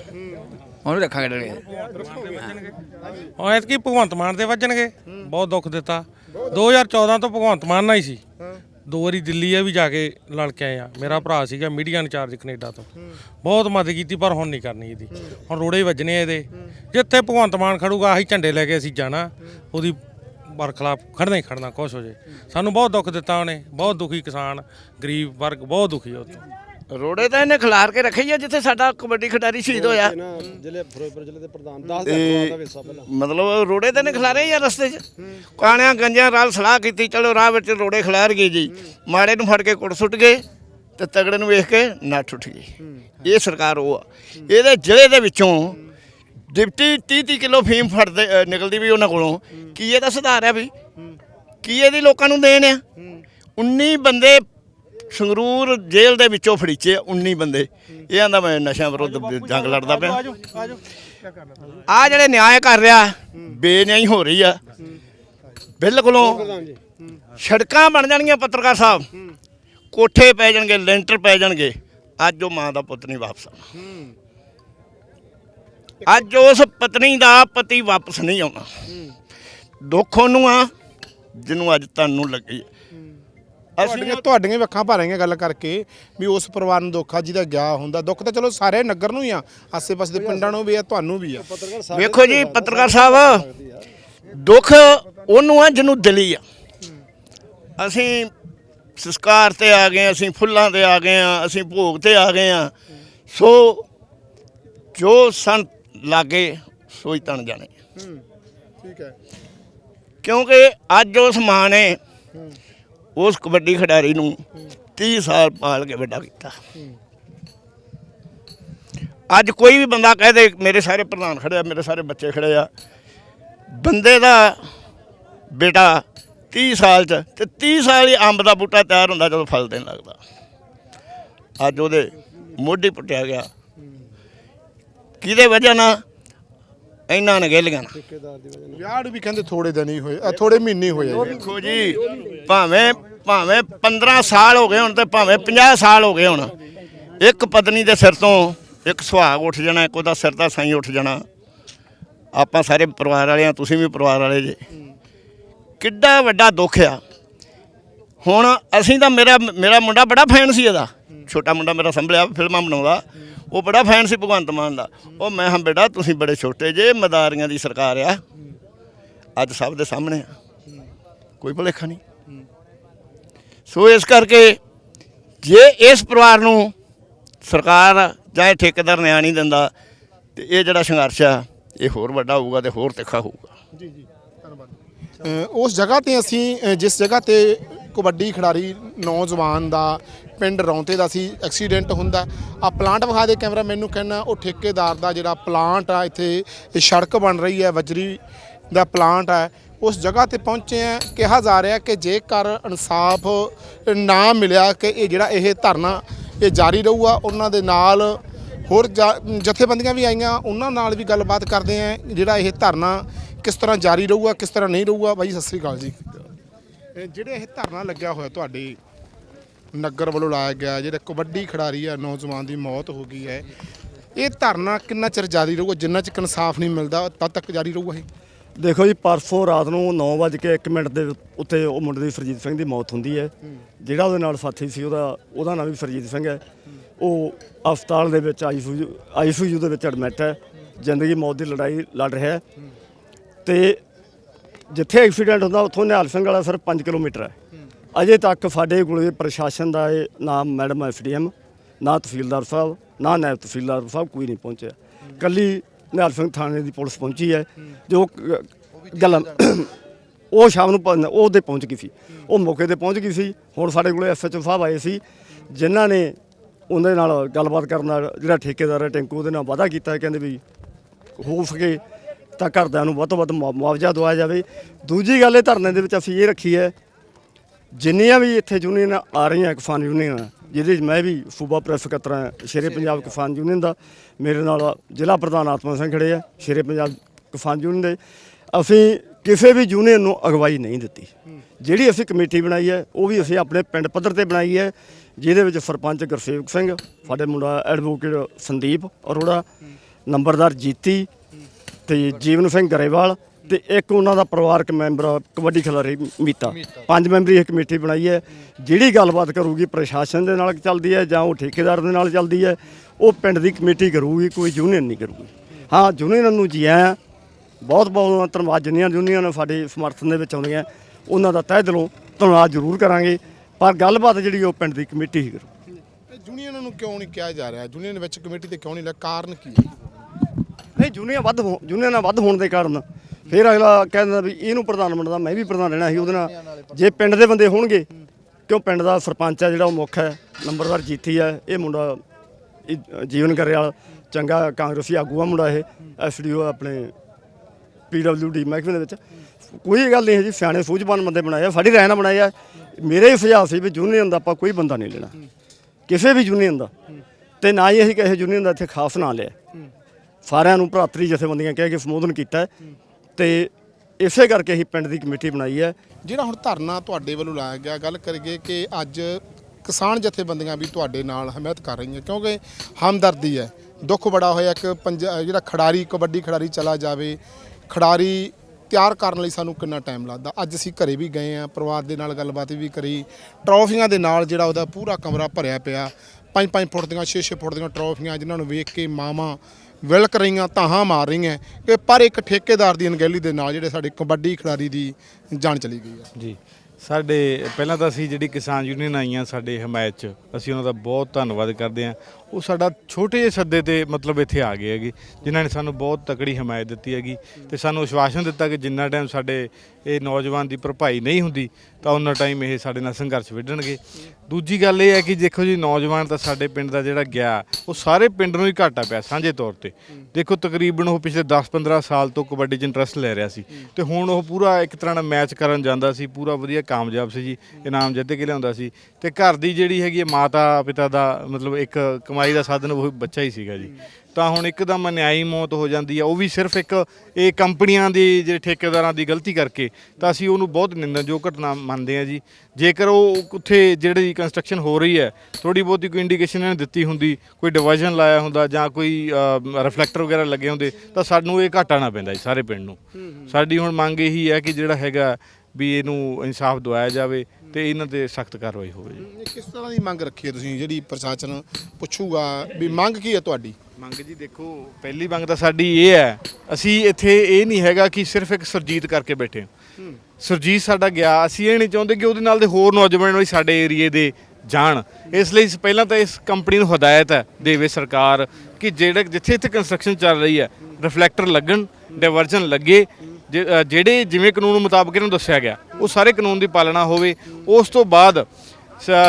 ਹੁਣ ਰੱਖਾਂਗੇ ਡਲੇ ਹੁਣ ਐਤਕੀ ਭਗਵੰਤ ਮਾਨ ਦੇ ਵੱਜਣਗੇ। ਬਹੁਤ ਦੁੱਖ ਦਿੱਤਾ। 2014 ਤੋਂ ਭਗਵੰਤ ਮਾਨ ਨਾਲ ਹੀ ਸੀ। ਦੋ ਵਾਰੀ ਦਿੱਲੀ ਆ ਵੀ ਜਾ ਕੇ ਲੜ ਕੇ ਆਏ ਆ। ਮੇਰਾ ਭਰਾ ਸੀਗਾ ਮੀਡੀਆ ਇੰਚਾਰਜ ਕੈਨੇਡਾ ਤੋਂ। ਬਹੁਤ ਮਦਦ ਕੀਤੀ, ਪਰ ਹੁਣ ਨਹੀਂ ਕਰਨੀ ਇਹਦੀ। ਹੁਣ ਰੋੜੇ ਹੀ ਵੱਜਣੇ ਆ ਇਹਦੇ। ਜਿੱਥੇ ਭਗਵੰਤ ਮਾਨ ਖੜੂਗਾ, ਆਹੀ ਝੰਡੇ ਲੈ ਕੇ ਅਸੀਂ ਜਾਣਾ। ਉਹਦੀ ਬਰਖਲਾਫ ਖੜਨਾ ਹੀ ਖੜਨਾ, ਕੁਛ ਹੋ ਜੇ। ਸਾਨੂੰ ਬਹੁਤ ਦੁੱਖ ਦਿੱਤਾ ਉਹਨੇ। ਬਹੁਤ ਦੁਖੀ ਕਿਸਾਨ, ਗਰੀਬ ਵਰਗ, ਬਹੁਤ ਦੁਖੀ ਆ ਉੱਥੋਂ। ਰੋੜੇ ਤਾਂ ਇਹਨੇ ਖਿਲਾਰ ਕੇ ਰੱਖੇ ਹੀ ਆ ਜਿੱਥੇ ਸਾਡਾ ਕਬੱਡੀ ਖਿਡਾਰੀ ਸ਼ਹੀਦ ਹੋਇਆ। ਜ਼ਿਲ੍ਹੇ ਫਿਰੋਜ਼ਪੁਰ ਜ਼ਿਲ੍ਹੇ ਦੇ ਪ੍ਰਧਾਨ 10 ਦਾ ਦਾ ਹਿੱਸਾ ਪਹਿਲਾਂ। ਮਤਲਬ ਰੋੜੇ ਤਾਂ ਇਹਨੇ ਖਿਲਾਰੇ ਹੀ ਆ ਰਸਤੇ 'ਚ। ਕਾਣਿਆਂ ਗੰਜਿਆਂ ਨਾਲ ਸਲਾਹ ਕੀਤੀ ਚਲੋ ਰਾਹ ਵਿੱਚ ਰੋੜੇ ਖਿਲਾਰ ਗਏ ਜੀ। ਮਾੜੇ ਨੂੰ ਫੜ ਕੇ ਕੁੱਟ ਸੁੱਟ ਗਏ ਤੇ ਤਗੜੇ ਨੂੰ ਵੇਖ ਕੇ ਨੱਠ ਉੱਠ ਗਈ ਇਹ ਸਰਕਾਰ ਉਹ ਆ। ਇਹਦੇ ਜ਼ਿਲ੍ਹੇ ਦੇ ਵਿੱਚੋਂ ਡਿਪਟੀ 30 30 ਕਿਲੋ ਫੀਮ ਫੜਦੇ ਨਿਕਲਦੀ ਵੀ ਉਹਨਾਂ ਕੋਲੋਂ। ਕੀ ਇਹਦਾ ਸੁਧਾਰ ਆ ਵੀ? ਕੀ ਇਹਦੀ ਲੋਕਾਂ ਨੂੰ ਦੇਣ ਆ? 19 ਬੰਦੇ ਸੰਗਰੂਰ ਜੇਲ੍ਹ ਦੇ ਵਿੱਚੋਂ ਫੜੀਚੇ ਆ, 19 ਬੰਦੇ। ਇਹ ਆਂਦਾ ਮੈਂ ਨਸ਼ਿਆਂ ਵਿਰੁੱਧ ਜੰਗ ਲੜਦਾ ਪਿਆ। ਆ ਜਿਹੜੇ ਨਿਆਂ ਕਰ ਰਿਹਾ ਬੇਨਿਆਈ ਹੋ ਰਹੀ ਆ। ਬਿਲਕੁਲੋਂ ਸੜਕਾਂ ਬਣ ਜਾਣਗੀਆਂ ਪੱਤਰਕਾਰ ਸਾਹਿਬ। ਕੋਠੇ ਪੈ ਜਾਣਗੇ ਲੈਂਟਰ ਪੈ ਜਾਣਗੇ। ਅੱਜ ਉਹ ਮਾਂ ਦਾ ਪੁੱਤ ਨਹੀਂ ਵਾਪਸ ਆਉਣਾ। ਅੱਜ ਉਸ ਪਤਨੀ ਦਾ ਪਤੀ ਵਾਪਸ ਨਹੀਂ ਆਉਣਾ। ਦੁੱਖ ਉਹਨੂੰ ਆ ਜਿਹਨੂੰ ਅੱਜ ਤੁਹਾਨੂੰ ਲੱਗੀ ਅਸੀਂ ਤੁਹਾਡੀਆਂ ਤੁਹਾਡੀਆਂ ਵੀ ਅੱਖਾਂ ਭਰਾਂਗੇ ਗੱਲ ਕਰਕੇ ਵੀ ਉਸ ਪਰਿਵਾਰ ਨੂੰ ਦੁੱਖ ਆ ਜਿਹਦਾ ਗਿਆ ਹੁੰਦਾ। ਦੁੱਖ ਤਾਂ ਚਲੋ ਸਾਰੇ ਨਗਰ ਨੂੰ ਹੀ ਆ ਆਸੇ-ਪਾਸੇ ਦੇ ਪਿੰਡਾਂ ਨੂੰ ਵੀ ਆ ਤੁਹਾਨੂੰ ਵੀ ਆ। ਵੇਖੋ ਜੀ ਪੱਤਰਕਾਰ ਸਾਹਿਬ ਦੁੱਖ ਉਹਨੂੰ ਆ ਜਿਹਨੂੰ ਦਿਲੀ ਆ। ਅਸੀਂ ਸੰਸਕਾਰ ਤੇ ਆ ਗਏ ਅਸੀਂ ਫੁੱਲਾਂ ਤੇ ਆ ਗਏ ਆ ਅਸੀਂ ਭੋਗ ਤੇ ਆ ਗਏ ਆ। ਸੋ ਜੋ ਸੰ ਲਾਗੇ ਸੋਈ ਤਣ ਜਾਣੇ। ਠੀਕ ਹੈ। ਕਿਉਂਕਿ ਅੱਜ ਉਸ ਮਾਂ ਨੇ ਉਸ ਕਬੱਡੀ ਖਿਡਾਰੀ ਨੂੰ 30 ਸਾਲ ਪਾਲ ਕੇ ਵੱਡਾ ਕੀਤਾ। ਅੱਜ ਕੋਈ ਵੀ ਬੰਦਾ ਕਹਿ ਦੇ, ਮੇਰੇ ਸਾਰੇ ਪ੍ਰਧਾਨ ਖੜੇ ਆ, ਮੇਰੇ ਸਾਰੇ ਬੱਚੇ ਖੜੇ ਆ। ਬੰਦੇ ਦਾ ਬੇਟਾ 30 ਸਾਲ ਚ, ਤੇ 30 ਸਾਲ ਹੀ ਅੰਬ ਦਾ ਬੂਟਾ ਤਿਆਰ ਹੁੰਦਾ ਜਦੋਂ ਫਲ ਦੇਣ ਲੱਗਦਾ। ਅੱਜ ਉਹਦੇ ਮੋਢੀ ਪੁੱਟਿਆ ਗਿਆ। ਕਿਹਦੇ ਵਜ੍ਹਾ ਨਾਲ? ਇਹਨਾਂ ਨੇ ਗਿੱਲ ਗਿਆ ਵਿਆਹ ਨੂੰ ਵੀ ਕਹਿੰਦੇ ਥੋੜੇ ਦਿਨ ਹੀ ਹੋਏ ਥੋੜੇ ਮਹੀਨੇ ਹੀ ਹੋਏ ਆ। ਜੀ। ਦੇਖੋ ਜੀ ਭਾਵੇਂ ਭਾਵੇਂ 15 ਸਾਲ ਹੋ ਗਏ ਹੁਣ ਤੇ ਭਾਵੇਂ 50 ਸਾਲ ਹੋ ਗਏ ਹੁਣ ਇੱਕ ਪਤਨੀ ਦੇ ਸਿਰ ਤੋਂ ਇੱਕ ਸੁਹਾਗ ਉੱਠ ਜਾਣਾ ਇੱਕ ਉਹਦਾ ਸਿਰ ਦਾ ਸਾਈ ਉੱਠ ਜਾਣਾ। ਆਪਾਂ ਸਾਰੇ ਪਰਿਵਾਰ ਵਾਲੇ ਆ ਤੁਸੀਂ ਵੀ ਪਰਿਵਾਰ ਵਾਲੇ ਜੇ। ਕਿੱਡਾ ਵੱਡਾ ਦੁੱਖ ਆ। ਹੁਣ ਅਸੀਂ ਤਾਂ ਮੇਰਾ ਮੇਰਾ ਮੁੰਡਾ ਬੜਾ ਫੈਨ ਸੀ ਇਹਦਾ। ਛੋਟਾ ਮੁੰਡਾ ਮੇਰਾ ਸੰਭਲਿਆ, ਫਿਲਮਾਂ ਬਣਾਉਂਦਾ। ਉਹ ਬੜਾ ਫੈਨ ਸੀ ਭਗਵੰਤ ਮਾਨ ਦਾ। ਉਹ ਮੈਂ ਹਾਂ ਬੇਟਾ, ਤੁਸੀਂ ਬੜੇ ਛੋਟੇ ਜੇ, ਮਦਾਰੀਆਂ ਦੀ ਸਰਕਾਰ ਆ। ਅੱਜ ਸਭ ਦੇ ਸਾਹਮਣੇ ਆ। ਕੋਈ ਭੁਲੇਖਾ ਨਹੀਂ। ਸੋ ਇਸ ਕਰਕੇ ਜੇ ਇਸ ਪਰਿਵਾਰ ਨੂੰ ਸਰਕਾਰ ਜਾਂ ਇਹ ਠੇਕੇਦਾਰ ਨਿਆਂ ਨਹੀਂ ਦਿੰਦਾ, ਤੇ ਇਹ ਜਿਹੜਾ ਸੰਘਰਸ਼ ਆ, ਇਹ ਹੋਰ ਵੱਡਾ ਹੋਊਗਾ ਤੇ ਹੋਰ ਤਿੱਖਾ ਹੋਊਗਾ। ਧੰਨਵਾਦ। ਉਸ ਜਗ੍ਹਾ ਤੇ ਅਸੀਂ ਜਿਸ ਜਗ੍ਹਾ ਤੇ ਕਬੱਡੀ ਖਿਡਾਰੀ ਨੌਜਵਾਨ ਦਾ ਪਿੰਡ ਰੌਂਤੇ ਦਾ ਸੀ ਐਕਸੀਡੈਂਟ ਹੁੰਦਾ ਆ ਪਲਾਂਟ ਵਿਖਾ ਦੇ ਕੈਮਰਾ ਮੈਨੂੰ ਕਹਿੰਦਾ ਉਹ ਠੇਕੇਦਾਰ ਦਾ ਜਿਹੜਾ ਪਲਾਂਟ ਆ, ਇੱਥੇ ਸੜਕ ਬਣ ਰਹੀ ਹੈ, ਵਜਰੀ ਦਾ ਪਲਾਂਟ ਹੈ ਉਸ ਜਗ੍ਹਾ ਤੇ ਪਹੁੰਚੇ ਆ ਕਿਹਾ ਜਾ ਰਿਹਾ ਕਿ ਜੇਕਰ ਇਨਸਾਫ ਨਾ ਮਿਲਿਆ ਕਿ ਇਹ ਜਿਹੜਾ ਇਹ ਧਰਨਾ ਇਹ ਜਾਰੀ ਰਹੂਗਾ, ਉਹਨਾਂ ਦੇ ਨਾਲ ਹੋਰ ਜਾ- ਜਥੇਬੰਦੀਆਂ ਵੀ ਆਈਆਂ, ਉਹਨਾਂ ਨਾਲ ਵੀ ਗੱਲਬਾਤ ਕਰਦੇ ਆ ਜਿਹੜਾ ਇਹ ਧਰਨਾ ਕਿਸ ਤਰ੍ਹਾਂ ਜਾਰੀ ਰਹੂਗਾ, ਕਿਸ ਤਰ੍ਹਾਂ ਨਹੀਂ ਰਹੂਗਾ। ਬਾਈ, ਸਤਿ ਸ੍ਰੀ ਅਕਾਲ ਜੀ। ਜਿਹੜੇ ਇਹ ਧਰਨਾ ਲੱਗਿਆ ਹੋਇਆ ਤੁਹਾਡੇ ਨਗਰ ਵੱਲੋਂ ਲਾਇਆ ਗਿਆ ਜਿਹੜਾ ਕਬੱਡੀ ਖਿਡਾਰੀ ਆ ਨੌਜਵਾਨ ਦੀ ਮੌਤ ਹੋ ਗਈ ਹੈ ਇਹ ਧਰਨਾ ਕਿੰਨਾ ਚਿਰ ਜਾਰੀ ਰਹੂਗਾ? ਜਿੰਨਾ ਚਿਰ ਇਨਸਾਫ ਨਹੀਂ ਮਿਲਦਾ ਤਦ ਤੱਕ ਜਾਰੀ ਰਹੂਗਾ ਇਹ? ਦੇਖੋ ਜੀ ਪਰਸੋਂ ਰਾਤ ਨੂੰ 9:01 ਮਿੰਟ ਦੇ ਉੱਤੇ ਉਹ ਮੁੰਡੇ ਦੀ ਸਰਜੀਤ ਸਿੰਘ ਦੀ ਮੌਤ ਹੁੰਦੀ ਹੈ। ਜਿਹੜਾ ਉਹਦੇ ਨਾਲ ਸਾਥੀ ਸੀ ਉਹਦਾ ਉਹਦਾ ਨਾਮ ਵੀ ਸਰਜੀਤ ਸਿੰਘ ਹੈ। ਉਹ ਹਸਪਤਾਲ ਦੇ ਵਿੱਚ ਆਈਸੀਯੂ ਆਈਸੀਯੂ ਦੇ ਵਿੱਚ ਐਡਮਿਟ ਹੈ। ਜ਼ਿੰਦਗੀ ਮੌਤ ਦੀ ਲੜਾਈ ਲੜ ਰਿਹਾ ਹੈ। ਤੇ ਜਿੱਥੇ ਐਕਸੀਡੈਂਟ ਹੁੰਦਾ, ਉੱਥੋਂ ਨਿਹਾਲ ਸਿੰਘ ਵਾਲਾ ਸਿਰਫ 5 ਕਿਲੋਮੀਟਰ ਹੈ। ਅਜੇ ਤੱਕ ਸਾਡੇ ਕੋਲੇ ਪ੍ਰਸ਼ਾਸਨ ਦਾ ਇਹ ਨਾਮ ਮੈਡਮ ਐਸਡੀਐਮ ਨਾ ਤਹਿਸੀਲਦਾਰ ਸਾਹਿਬ, ਨਾ ਨਾਇਬ ਤਹਿਸੀਲਦਾਰ ਸਾਹਿਬ ਕੋਈ ਨਹੀਂ ਪਹੁੰਚਿਆ। ਕੱਲੀ ਨਿਹਾਲ ਸਿੰਘ ਥਾਣੇ ਦੀ ਪੁਲਿਸ ਪਹੁੰਚੀ ਹੈ, ਜੋ ਗੱਲਾਂ ਉਹ ਸ਼ਾਮ ਨੂੰ ਉਹ ਉਹਦੇ ਪਹੁੰਚ ਗਈ ਸੀ। ਉਹ ਮੌਕੇ ਤੇ ਪਹੁੰਚ ਗਈ ਸੀ। ਹੁਣ ਸਾਡੇ ਕੋਲੇ ਐਸਐਚਓ ਸਾਹਿਬ ਆਏ ਸੀ, ਜਿਨ੍ਹਾਂ ਨੇ ਉਹਦੇ ਨਾਲ ਗੱਲਬਾਤ ਕਰਨ ਨਾਲ ਜਿਹੜਾ ਠੇਕੇਦਾਰ ਹੈ, ਟੈਂਕੂ ਉਹਦੇ ਨਾਲ ਵਾਅਦਾ ਕੀਤਾ, ਕਹਿੰਦੇ ਵੀ ਹੋ ਸਕੇ ਤਾਂ ਘਰਦਿਆਂ ਨੂੰ ਵੱਧ ਤੋਂ ਵੱਧ ਮੁਆ- ਮੁਆਵਜ਼ਾ ਦਵਾਇਆ ਜਾਵੇ। ਦੂਜੀ ਗੱਲ ਇਹ ਧਰਨੇ ਦੇ ਵਿੱਚ ਅਸੀਂ ਇਹ ਰੱਖੀ ਹੈ ਜਿੰਨੀਆਂ ਵੀ ਇੱਥੇ ਯੂਨੀਅਨ ਆ ਰਹੀਆਂ ਕਿਸਾਨ ਯੂਨੀਅਨ ਜਿਹਦੇ 'ਚ ਮੈਂ ਵੀ ਸੂਬਾ ਪ੍ਰੈਸ ਸਕੱਤਰ ਹਾਂ ਸ਼ੇਰੇ ਪੰਜਾਬ। ਕਿਸਾਨ ਯੂਨੀਅਨ ਦਾ ਮੇਰੇ ਨਾਲ ਜ਼ਿਲ੍ਹਾ ਪ੍ਰਧਾਨ ਆਤਮਾ ਸਿੰਘ ਖੜੇ ਆ ਸ਼ੇਰੇ ਪੰਜਾਬ ਕਿਸਾਨ ਯੂਨੀਅਨ ਦੇ। ਅਸੀਂ ਕਿਸੇ ਵੀ ਯੂਨੀਅਨ ਨੂੰ ਅਗਵਾਈ ਨਹੀਂ ਦਿੱਤੀ। ਜਿਹੜੀ ਅਸੀਂ ਕਮੇਟੀ ਬਣਾਈ ਹੈ ਉਹ ਵੀ ਅਸੀਂ ਆਪਣੇ ਪਿੰਡ ਪੱਧਰ ਤੇ ਬਣਾਈ ਹੈ ਜਿਹਦੇ ਵਿੱਚ ਸਰਪੰਚ ਗੁਰਸੇਵਕ ਸਿੰਘ ਸਾਡੇ ਮੁੰਡਾ ਐਡਵੋਕੇਟ ਸੰਦੀਪ ਅਰੋੜਾ ਨੰਬਰਦਾਰ ਜੀਤੀ ਤੇ ਜੀਵਨ ਸਿੰਘ ਗਰੇਵਾਲ ਤੇ ਇੱਕ ਉਹਨਾਂ ਦਾ ਪਰਿਵਾਰਕ ਮੈਂਬਰ ਕਬੱਡੀ ਖਿਡਾਰੀ ਮੀਤਾ। ਪੰਜ ਮੈਂਬਰੀ ਇਹ ਕਮੇਟੀ ਬਣਾਈ ਹੈ। ਜਿਹੜੀ ਗੱਲਬਾਤ ਕਰੂਗੀ ਪ੍ਰਸ਼ਾਸਨ ਦੇ ਨਾਲ ਚੱਲਦੀ ਹੈ ਜਾਂ ਉਹ ਠੇਕੇਦਾਰ ਦੇ ਨਾਲ ਚੱਲਦੀ ਹੈ ਉਹ ਪਿੰਡ ਦੀ ਕਮੇਟੀ ਕਰੂਗੀ ਕੋਈ ਯੂਨੀਅਨ ਨਹੀਂ ਕਰੂਗੀ। ਹਾਂ ਯੂਨੀਅਨ ਨੂੰ ਜੀ ਆਇਆਂ ਬਹੁਤ ਬਹੁਤ ਧੰਨਵਾਦ ਜਿੰਨੀਆਂ ਯੂਨੀਅਨ ਸਾਡੇ ਸਮਰਥਨ ਦੇ ਵਿੱਚ ਆਉਂਦੀਆਂ ਉਹਨਾਂ ਦਾ ਤਹਿ ਦਿਲੋਂ ਧੰਨਵਾਦ ਜ਼ਰੂਰ ਕਰਾਂਗੇ। ਪਰ ਗੱਲਬਾਤ ਜਿਹੜੀ ਉਹ ਪਿੰਡ ਦੀ ਕਮੇਟੀ ਹੀ ਕਰੂ ਯੂਨੀਅਨ ਨੂੰ ਕਿਉਂ ਨਹੀਂ ਕਿਹਾ ਜਾ ਰਿਹਾ? ਯੂਨੀਅਨ ਵਿੱਚ ਕਮੇਟੀ ਤੇ ਕਿਉਂ ਨਹੀਂ ਲੱਗਾ ਕਾਰਨ ਕੀ? ਹੈ ਨਹੀਂ ਜੁਨੀਆਂ ਵੱਧ ਹੋ- ਯੂਨੀਅਨਾਂ ਵੱਧ ਹੋਣ ਦੇ ਕਾਰਨ ਫਿਰ ਅਗਲਾ ਕਹਿੰਦਾ ਵੀ ਇਹਨੂੰ ਪ੍ਰਧਾਨ ਬਣਦਾ, ਮੈਂ ਵੀ ਪ੍ਰਧਾਨ ਰਹਿਣਾ ਸੀ ਉਹਦੇ ਨਾਲ। ਜੇ ਪਿੰਡ ਦੇ ਬੰਦੇ ਹੋਣਗੇ, ਕਿਉਂ ਪਿੰਡ ਦਾ ਸਰਪੰਚ ਹੈ ਜਿਹੜਾ ਉਹ ਮੁੱਖ ਹੈ, ਨੰਬਰਦਾਰ ਜੀਤੀ ਹੈ ਇਹ ਮੁੰਡਾ ਇਹ ਜੀਵਨ ਕਰੇ ਚੰਗਾ ਕਾਂਗਰਸੀ ਆਗੂ ਆ ਮੁੰਡਾ ਇਹ ਐਸਡੀਓ ਆਪਣੇ ਪੀਡਬਲਯੂਡੀ ਮਹਿਕਮੇ ਦੇ ਵਿੱਚ। ਕੋਈ ਗੱਲ ਨਹੀਂ ਹੈ ਜੀ ਸਿਆਣੇ ਸੂਝਵਾਨ ਬੰਦੇ ਬਣਾਏ ਆ, ਸਾਡੀ ਰਾਇ ਨਾਲ ਬਣਾਏ ਆ। ਮੇਰੇ ਹੀ ਸੁਝਾਅ ਸੀ ਵੀ ਯੂਨੀਅਨ ਦਾ ਆਪਾਂ ਕੋਈ ਬੰਦਾ ਨਹੀਂ ਲੈਣਾ। ਕਿਸੇ ਵੀ ਯੂਨੀਅਨ ਦਾ। ਤੇ ਨਾ ਹੀ ਅਸੀਂ ਕਿਸੇ ਯੂਨੀਅਨ ਦਾ ਇੱਥੇ ਖਾਸ ਨਾਂ ਲਿਆ। ਸਾਰਿਆਂ ਨੂੰ ਭਰਾਤਰੀ ਜਥੇਬੰਦੀਆਂ ਕਹਿ ਕੇ ਸੰਬੋਧਨ ਕੀਤਾ ਹੈ। ਤੇ ਇਸੇ ਕਰਕੇ ਅਸੀਂ ਪਿੰਡ ਦੀ ਕਮੇਟੀ ਬਣਾਈ ਹੈ। ਜਿਹੜਾ ਹੁਣ ਧਰਨਾ ਤੁਹਾਡੇ ਵੱਲੋਂ ਲਾਇਆ ਗਿਆ, ਗੱਲ ਕਰੀਏ ਕਿ ਅੱਜ ਕਿਸਾਨ ਜਥੇਬੰਦੀਆਂ ਵੀ ਤੁਹਾਡੇ ਨਾਲ ਹਮਾਇਤ ਕਰ ਰਹੀਆਂ, ਕਿਉਂਕਿ ਹਮਦਰਦੀ ਹੈ। ਦੁੱਖ ਬੜਾ ਹੋਇਆ ਕਿ ਪੰਜ, ਜਿਹੜਾ ਖਿਡਾਰੀ, ਕਬੱਡੀ ਖਿਡਾਰੀ ਚਲਾ ਜਾਵੇ, ਖਿਡਾਰੀ ਤਿਆਰ ਕਰਨ ਲਈ ਸਾਨੂੰ ਕਿੰਨਾ ਟਾਈਮ ਲੱਗਦਾ? ਅੱਜ ਅਸੀਂ ਘਰੇ ਵੀ ਗਏ ਆ ਪਰਿਵਾਰ ਦੇ ਨਾਲ ਗੱਲਬਾਤ ਵੀ ਕਰੀ, ਟਰੋਫੀਆਂ ਦੇ ਨਾਲ ਜਿਹੜਾ ਉਹਦਾ ਪੂਰਾ ਕਮਰਾ ਭਰਿਆ ਪਿਆ। 5-5 ਫੁੱਟ ਦੀਆਂ 6-6 ਫੁੱਟ ਦੀਆਂ ਟਰੋਫੀਆਂ ਜਿਨ੍ਹਾਂ ਨੂੰ ਵੇਖ ਕੇ ਮਾਵਾਂ ਵਿਲਕ ਰਹੀਆਂ ਤਾਹਾਂ ਮਾਰ ਰਹੀਆਂ ਕਿ ਪਰ ਇੱਕ ਠੇਕੇਦਾਰ ਦੀ ਅਣਗਹਿਲੀ ਦੇ ਨਾਲ ਜਿਹੜੇ ਸਾਡੇ ਕਬੱਡੀ ਖਿਡਾਰੀ ਦੀ ਜਾਨ ਚਲੀ ਗਈ ਹੈ। ਜੀ, ਸਾਡੇ ਪਹਿਲਾਂ ਤਾਂ ਅਸੀਂ ਜਿਹੜੀ ਕਿਸਾਨ ਯੂਨੀਅਨ ਆਈਆਂ ਸਾਡੇ ਹਮਾਇਤ 'ਚ, ਅਸੀਂ ਉਹਨਾਂ ਦਾ ਬਹੁਤ ਧੰਨਵਾਦ ਕਰਦੇ ਹਾਂ। ਉਹ ਸਾਡਾ ਛੋਟੇ ਜਿਹੇ ਸੱਦੇ ਤੇ ਮਤਲਬ ਇੱਥੇ ਆ ਗਏ ਹੈਗੇ, ਜਿਨ੍ਹਾਂ ਨੇ ਸਾਨੂੰ ਬਹੁਤ ਤਕੜੀ ਹਮਾਇਤ ਦਿੱਤੀ ਹੈਗੀ ਤੇ ਸਾਨੂੰ ਵਿਸ਼ਵਾਸਨ ਦਿੱਤਾ ਕਿ ਜਿੰਨਾ ਟਾਈਮ ਸਾਡੇ ਇਹ ਨੌਜਵਾਨ ਦੀ ਭਰਪਾਈ ਨਹੀਂ ਹੁੰਦੀ, ਤਾਂ ਉਹਨਾਂ ਟਾਈਮ ਇਹ ਸਾਡੇ ਨਾਲ ਸੰਘਰਸ਼ ਵਿੱਢਣਗੇ। ਦੂਜੀ ਗੱਲ ਇਹ ਹੈ ਕਿ ਦੇਖੋ ਜੀ, ਨੌਜਵਾਨ ਤਾਂ ਸਾਡੇ ਪਿੰਡ ਦਾ ਜਿਹੜਾ ਗਿਆ, ਉਹ ਸਾਰੇ ਪਿੰਡ ਨੂੰ ਹੀ ਘਾਟਾ ਪਿਆ ਸਾਂਝੇ ਤੌਰ ਤੇ। ਦੇਖੋ ਤਕਰੀਬਨ ਉਹ ਪਿਛਲੇ 10-15 ਸਾਲ ਤੋਂ ਕਬੱਡੀ 'ਚ ਇੰਟਰਸਟ ਲੈ ਰਿਹਾ ਸੀ। ਤੇ ਹੁਣ ਉਹ ਪੂਰਾ ਇੱਕ ਤਰ੍ਹਾਂ ਨਾਲ ਮੈਚ ਕਰਨ ਜਾਂਦਾ ਸੀ, ਪੂਰਾ ਵਧੀਆ ਕਾਮਯਾਬ ਸੀ ਜੀ, ਇਨਾਮ ਜਿੱਤ ਕੇ ਲਿਆਉਂਦਾ ਸੀ। ਤੇ ਘਰ ਦੀ ਜਿਹੜੀ ਹੈਗੀ ਮਾਤਾ ਪਿਤਾ ਦਾ ਮਤਲਬ ਇੱਕ ਕਮਾਈ ਦਾ ਸਾਧਨ ਉਹ ਬੱਚਾ ਹੀ ਸੀਗਾ ਜੀ। ਤਾਂ ਹੁਣ ਇੱਕਦਮ ਅਨਿਆਈ ਮੌਤ ਹੋ ਜਾਂਦੀ ਆ। ਉਹ ਵੀ ਸਿਰਫ ਇੱਕ ਇਹ ਕੰਪਨੀਆਂ ਦੀ, ਜਿਹੜੇ ਠੇਕੇਦਾਰਾਂ ਦੀ ਗਲਤੀ ਕਰਕੇ ਤਾਂ ਅਸੀਂ ਉਹਨੂੰ ਬਹੁਤ ਨਿੰਦਣਯੋਗ ਘਟਨਾ ਮੰਨਦੇ ਹਾਂ ਜੀ। ਜੇਕਰ ਉਹ ਉੱਥੇ ਜਿਹੜੀ ਕੰਸਟਰਕਸ਼ਨ ਹੋ ਰਹੀ ਹੈ ਥੋੜੀ ਬਹੁਤੀ ਕੋਈ ਇੰਡੀਕੇਸ਼ਨ ਇਹਨਾਂ ਨੇ ਦਿੱਤੀ ਹੁੰਦੀ, ਕੋਈ ਡਿਵਾਈਜ਼ਨ ਲਾਇਆ ਹੁੰਦਾ ਜਾਂ ਕੋਈ ਰਿਫਲੈਕਟਰ ਵਗੈਰਾ ਲੱਗੇ ਹੁੰਦੇ, ਤਾਂ ਸਾਨੂੰ ਇਹ ਘਾਟਾ ਨਾ ਪੈਂਦਾ ਜੀ, ਸਾਰੇ ਪਿੰਡ ਨੂੰ। ਸਾਡੀ ਹੁਣ ਮੰਗ ਇਹੀ ਹੈ ਕਿ ਜਿਹੜਾ ਹੈਗਾ ਵੀ ਇਹਨੂੰ ਇਨਸਾਫ ਦਵਾਇਆ ਜਾਵੇ ਤੇ ਇਹਨਾਂ ਤੇ ਸਖਤ ਕਾਰਵਾਈ ਹੋਵੇ ਜੀ। ਕਿਸ ਤਰ੍ਹਾਂ ਦੀ ਮੰਗ ਰੱਖੀ ਹੈ ਤੁਸੀਂ? ਜਿਹੜੀ ਪ੍ਰਸ਼ਾਸਨ ਪੁੱਛੂਗਾ ਵੀ ਮੰਗ ਕੀ ਹੈ ਤੁਹਾਡੀ? ਮੰਗ ਜੀ ਦੇਖੋ ਪਹਿਲੀ ਮੰਗ ਤਾਂ ਸਾਡੀ ਇਹ ਹੈ ਅਸੀਂ ਇੱਥੇ ਇਹ ਨਹੀਂ ਹੈਗਾ ਕਿ ਸਿਰਫ ਇੱਕ ਸਰਜੀਤ ਕਰਕੇ ਬੈਠੇ ਹਾਂ। ਸਰਜੀਤ ਸਾਡਾ ਗਿਆ ਅਸੀਂ ਇਹ ਨਹੀਂ ਚਾਹੁੰਦੇ ਕਿ ਉਹਦੇ ਨਾਲ ਦੇ ਹੋਰ ਨੌਜਵਾਨ ਵੀ ਸਾਡੇ ਏਰੀਏ ਦੇ ਜਾਣ। ਇਸ ਲਈ ਸ- ਪਹਿਲਾਂ ਤਾਂ ਇਸ ਕੰਪਨੀ ਨੂੰ ਹਦਾਇਤ ਹੈ ਦੇਵੇ ਸਰਕਾਰ ਕਿ ਜਿਹੜੇ ਜਿੱਥੇ ਇੱਥੇ ਕੰਸਟਰਕਸ਼ਨ ਚੱਲ ਰਹੀ ਹੈ ਰਿਫਲੈਕਟਰ ਲੱਗਣ ਡਾਇਵਰਜਨ ਲੱਗੇ ਜਿਹੜੇ ਜਿਵੇਂ ਕਾਨੂੰਨ ਮੁਤਾਬਕ ਇਹਨੂੰ ਦੱਸਿਆ ਗਿਆ, ਉਹ ਸਾਰੇ ਕਾਨੂੰਨ ਦੀ ਪਾਲਣਾ ਹੋਵੇ। ਉਸ ਤੋਂ ਬਾਅਦ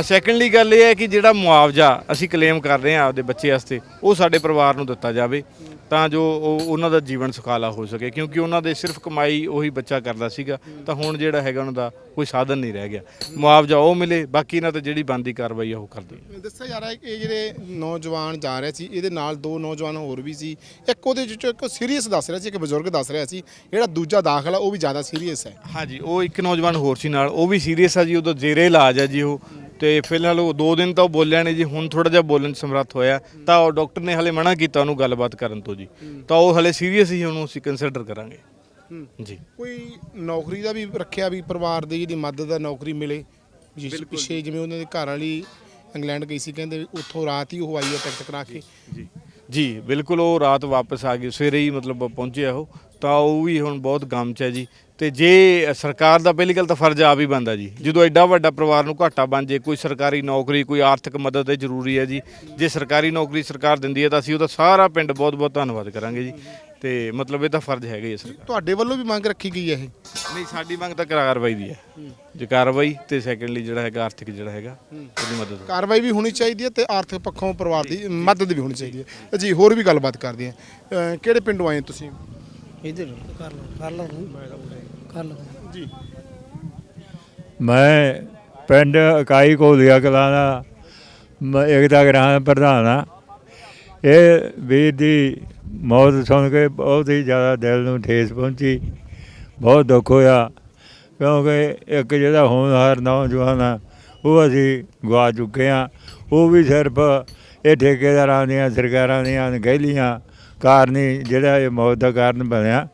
ਸੈਕੰਡਲੀ ਗੱਲ ਇਹ ਹੈ ਕਿ ਜਿਹੜਾ ਮੁਆਵਜ਼ਾ ਅਸੀਂ ਕਲੇਮ ਕਰ ਰਹੇ ਹਾਂ ਆਪਦੇ ਬੱਚੇ ਵਾਸਤੇ, ਉਹ ਸਾਡੇ ਪਰਿਵਾਰ ਨੂੰ ਦਿੱਤਾ ਜਾਵੇ। ਤਾਂ ਜੋ ਉਹ ਉਹਨਾਂ ਦਾ ਜੀਵਨ ਸੁਖਾਲਾ ਹੋ ਸਕੇ ਕਿਉਂਕਿ ਉਹਨਾਂ ਦੇ ਸਿਰਫ ਕਮਾਈ ਉਹੀ ਬੱਚਾ ਕਰਦਾ ਸੀਗਾ ਤਾਂ ਹੁਣ ਜਿਹੜਾ ਹੈਗਾ ਉਹਨਾਂ ਦਾ ਕੋਈ ਸਾਧਨ ਨਹੀਂ ਰਹਿ ਗਿਆ। ਮੁਆਵਜ਼ਾ ਉਹ ਮਿਲੇ ਬਾਕੀ ਇਹਨਾਂ ਤੇ ਜਿਹੜੀ ਬੰਦੀ ਕਾਰਵਾਈ ਆ ਉਹ ਕਰਦੇ ਦੱਸਿਆ ਜਾ ਰਿਹਾ ਹੈ ਕਿ ਜਿਹੜੇ ਨੌਜਵਾਨ ਜਾ ਰਹੇ ਸੀ ਇਹਦੇ ਨਾਲ ਦੋ ਨੌਜਵਾਨ ਹੋਰ ਵੀ ਸੀ। ਇੱਕ ਉਹਦੇ ਵਿੱਚੋਂ ਇੱਕ ਸੀਰੀਅਸ ਦੱਸ ਰਿਹਾ ਸੀ ਇੱਕ ਬਜ਼ੁਰਗ ਦੱਸ ਰਿਹਾ ਸੀ ਜਿਹੜਾ ਦੂਜਾ ਦਾਖਲਾ ਉਹ ਵੀ ਜ਼ਿਆਦਾ ਸੀਰੀਅਸ ਹੈ। ਹਾਂਜੀ ਉਹ ਇੱਕ ਨੌਜਵਾਨ ਹੋਰ ਸੀ ਨਾਲ ਉਹ ਵੀ ਸੀਰੀਅਸ ਆ ਜੀ ਉਹਦਾ ਜ਼ੇਰੇ ਇਲਾਜ ਹੈ ਜੀ ਉਹ। ਤੇ ਫਿਲਹਾਲ ਉਹ ਦੋ ਦਿਨ ਤਾਂ ਉਹ ਬੋਲਿਆ ਨੇ ਜੀ ਹੁਣ ਥੋੜਾ ਜਿਹਾ ਬੋਲਣ ਸਮਰੱਥ ਹੋਇਆ। ਤਾਂ ਉਹ ਡਾਕਟਰ ਨੇ ਹਲੇ ਮਨਾ ਕੀਤਾ ਉਹਨੂੰ ਗੱਲਬਾਤ ਕਰਨ ਤੋਂ ਜੀ। ਤਾਂ ਉਹ ਹਲੇ ਸੀਰੀਅਸ ਹੀ ਉਹਨੂੰ ਅਸੀਂ ਕੰਸੀਡਰ ਕਰਾਂਗੇ। ਜੀ। ਕੋਈ ਨੌਕਰੀ ਦਾ ਵੀ ਰੱਖਿਆ ਵੀ ਪਰਿਵਾਰ ਦੀ ਜਿਹੜੀ ਮਦਦ ਦਾ ਨੌਕਰੀ ਮਿਲੇ ਜਿਸ ਪਿੱਛੇ ਜਿਵੇਂ ਉਹਨਾਂ ਦੇ ਘਰ ਵਾਲੀ ਇੰਗਲੈਂਡ ਗਈ ਸੀ ਕਹਿੰਦੇ ਉੱਥੋਂ ਰਾਤ ਹੀ ਉਹ ਆਈ ਹੈ ਟਿਕਟ ਕਰਾ ਕੇ। ਜੀ। ਜੀ ਬਿਲਕੁਲ ਉਹ ਰਾਤ ਵਾਪਸ ਆ ਗਈ ਸਵੇਰੇ ਹੀ ਮਤਲਬ ਪਹੁੰਚਿਆ ਉਹ। ਤਾਂ ਉਹ ਵੀ ਹੁਣ ਬਹੁਤ ਗਮ 'ਚ ਹੈ ਜੀ। ਤੇ ਜੇ ਸਰਕਾਰ ਦਾ ਪਹਿਲੀ ਗੱਲ ਤਾਂ ਫਰਜ਼ ਆ ਵੀ ਬੰਦਾ ਜੀ। ਜਦੋਂ ਐਡਾ ਵੱਡਾ ਪਰਿਵਾਰ ਨੂੰ ਘਾਟਾ ਬਣ ਜੇ ਕੋਈ ਸਰਕਾਰੀ ਨੌਕਰੀ ਕੋਈ ਆਰਥਿਕ ਮਦਦ ਹੈ ਜ਼ਰੂਰੀ ਹੈ ਜੀ। ਜੇ ਸਰਕਾਰੀ ਨੌਕਰੀ ਸਰਕਾਰ ਦਿੰਦੀ ਹੈ ਤਾਂ ਅਸੀਂ ਉਹਦਾ ਸਾਰਾ ਪਿੰਡ ਬਹੁਤ-ਬਹੁਤ ਧੰਨਵਾਦ ਕਰਾਂਗੇ ਜੀ। ਤੇ ਮਤਲਬ ਇਹ ਤਾਂ ਫਰਜ਼ ਹੈਗਾ ਹੀ ਹੈ ਤੁਹਾਡੇ ਵੱਲੋਂ ਵੀ ਮੰਗ ਰੱਖੀ ਗਈ ਹੈ ਇਹ? ਨਹੀਂ ਸਾਡੀ ਮੰਗ ਤਾਂ ਕਾਰਵਾਈ ਦੀ ਹੈ। ਜੇ ਕਾਰਵਾਈ ਤੇ ਸੈਕੰਡਲੀ ਜਿਹੜਾ ਹੈਗਾ ਆਰਥਿਕ ਜਿਹੜਾ ਹੈਗਾ ਉਹਦੀ ਮਦਦ ਕਾਰਵਾਈ ਵੀ ਹੋਣੀ ਚਾਹੀਦੀ ਹੈ ਤੇ ਆਰਥਿਕ ਪੱਖੋਂ ਪਰਿਵਾਰ ਦੀ ਮਦਦ ਵੀ ਹੋਣੀ ਚਾਹੀਦੀ ਹੈ। ਜੀ ਹੋਰ ਵੀ ਗੱਲਬਾਤ ਕਰਦੇ ਆ ਕਿਹੜੇ ਪਿੰਡੋਂ ਆਏ ਤੁਸੀਂ? ਇਧਰ ਕਰ ਲਓ ਕਰ ਲਓ ਕਰ ਲਓ। ਜੀ। ਮੈਂ ਪਿੰਡ ਇਕਾਈ ਕੋ ਲਿਆ ਕਲਾਣਾ ਮੈਂ ਇਕਤਾ ਗ੍ਰਾਮ ਪ੍ਰਧਾਨ ਆ ਇਹ ਵੀਰ ਦੀ ਮੌਤ ਸੁਣ ਕੇ ਬਹੁਤ ਹੀ ਜ਼ਿਆਦਾ ਦਿਲ ਨੂੰ ਠੇਸ ਪਹੁੰਚੀ। ਬਹੁਤ ਦੁੱਖ ਹੋਇਆ ਕਿਉਂਕਿ ਇੱਕ ਜਿਹੜਾ ਹੋਣਹਾਰ ਨੌਜਵਾਨ ਆ ਉਹ ਅਸੀਂ ਗਵਾ ਚੁੱਕੇ ਆ ਉਹ ਵੀ ਸਿਰਫ ਇਹ ਠੇਕੇਦਾਰਾਂ ਦੀਆਂ ਸਰਕਾਰਾਂ ਦੀਆਂ ਗਹਿਲੀਆਂ ਕਾਰਨ ਹੀ ਜਿਹੜਾ ਇਹ ਮੌਤ ਦਾ ਕਾਰਨ ਬਣਿਆ।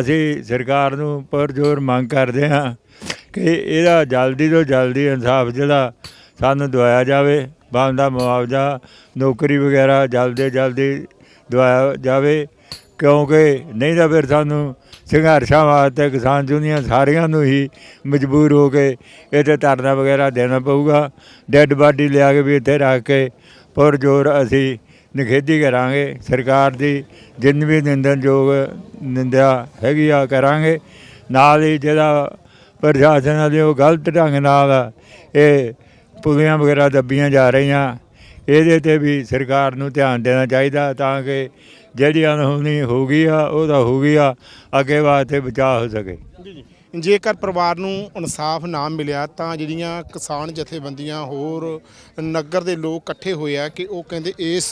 ਅਸੀਂ ਸਰਕਾਰ ਨੂੰ ਪਰਜੋਰ ਮੰਗ ਕਰਦੇ ਹਾਂ ਕਿ ਇਹਦਾ ਜਲਦੀ ਤੋਂ ਜਲਦੀ ਇਨਸਾਫ ਜਿਹੜਾ ਸਾਨੂੰ ਦਵਾਇਆ ਜਾਵੇ, ਬੰਦਾ ਮੁਆਵਜ਼ਾ, ਨੌਕਰੀ ਵਗੈਰਾ ਜਲਦੀ ਜਲਦੀ ਦਵਾਇਆ ਜਾਵੇ। ਕਿਉਂਕਿ ਨਹੀਂ ਤਾਂ ਫਿਰ ਸਾਨੂੰ ਸੰਘਰਸ਼ਾਂ ਵਾਸਤੇ ਕਿਸਾਨ ਜੁਨੀਆਂ ਸਾਰਿਆਂ ਨੂੰ ਹੀ ਮਜਬੂਰ ਹੋ ਕੇ ਇੱਥੇ ਧਰਨਾ ਵਗੈਰਾ ਦੇਣਾ ਪਊਗਾ। ਡੈੱਡ ਬਾਡੀ ਲਿਆ ਕੇ ਵੀ ਇੱਥੇ ਰੱਖ ਕੇ ਪਰ ਜੋਰ ਅਸੀਂ ਨਿਖੇਧੀ ਕਰਾਂਗੇ। ਸਰਕਾਰ ਦੀ ਜਿੰਨ ਵੀ ਨਿੰਦਨਯੋਗ ਨਿੰਦਿਆ ਹੈਗੀ ਆ ਕਰਾਂਗੇ। ਨਾਲ ਹੀ ਜਿਹੜਾ ਪ੍ਰਸ਼ਾਸਨ ਵਾਲੇ ਉਹ ਗਲਤ ਢੰਗ ਨਾਲ ਇਹ ਪੁਲੀਆਂ ਵਗੈਰਾ ਦੱਬੀਆਂ ਜਾ ਰਹੀਆਂ। ਇਹਦੇ ਤੇ ਵੀ ਸਰਕਾਰ ਨੂੰ ਧਿਆਨ ਦੇਣਾ ਚਾਹੀਦਾ ਤਾਂ ਕਿ ਜਿਹੜੀ ਅਣਹੋਣੀ ਗਈ ਆ, ਉਹ ਤਾਂ ਹੋ ਗਈ ਆ। ਅੱਗੇ ਵਾਸਤੇ ਬਚਾਅ ਹੋ ਸਕੇ। ਜੇਕਰ ਪਰਿਵਾਰ ਨੂੰ ਇਨਸਾਫ ਨਾ ਮਿਲਿਆ, ਤਾਂ ਜਿਹੜੀਆਂ ਕਿਸਾਨ ਜਥੇਬੰਦੀਆਂ ਹੋਰ ਨਗਰ ਦੇ ਲੋਕ ਇਕੱਠੇ ਹੋਏ ਆ ਕਿ ਉਹ ਕਹਿੰਦੇ ਇਸ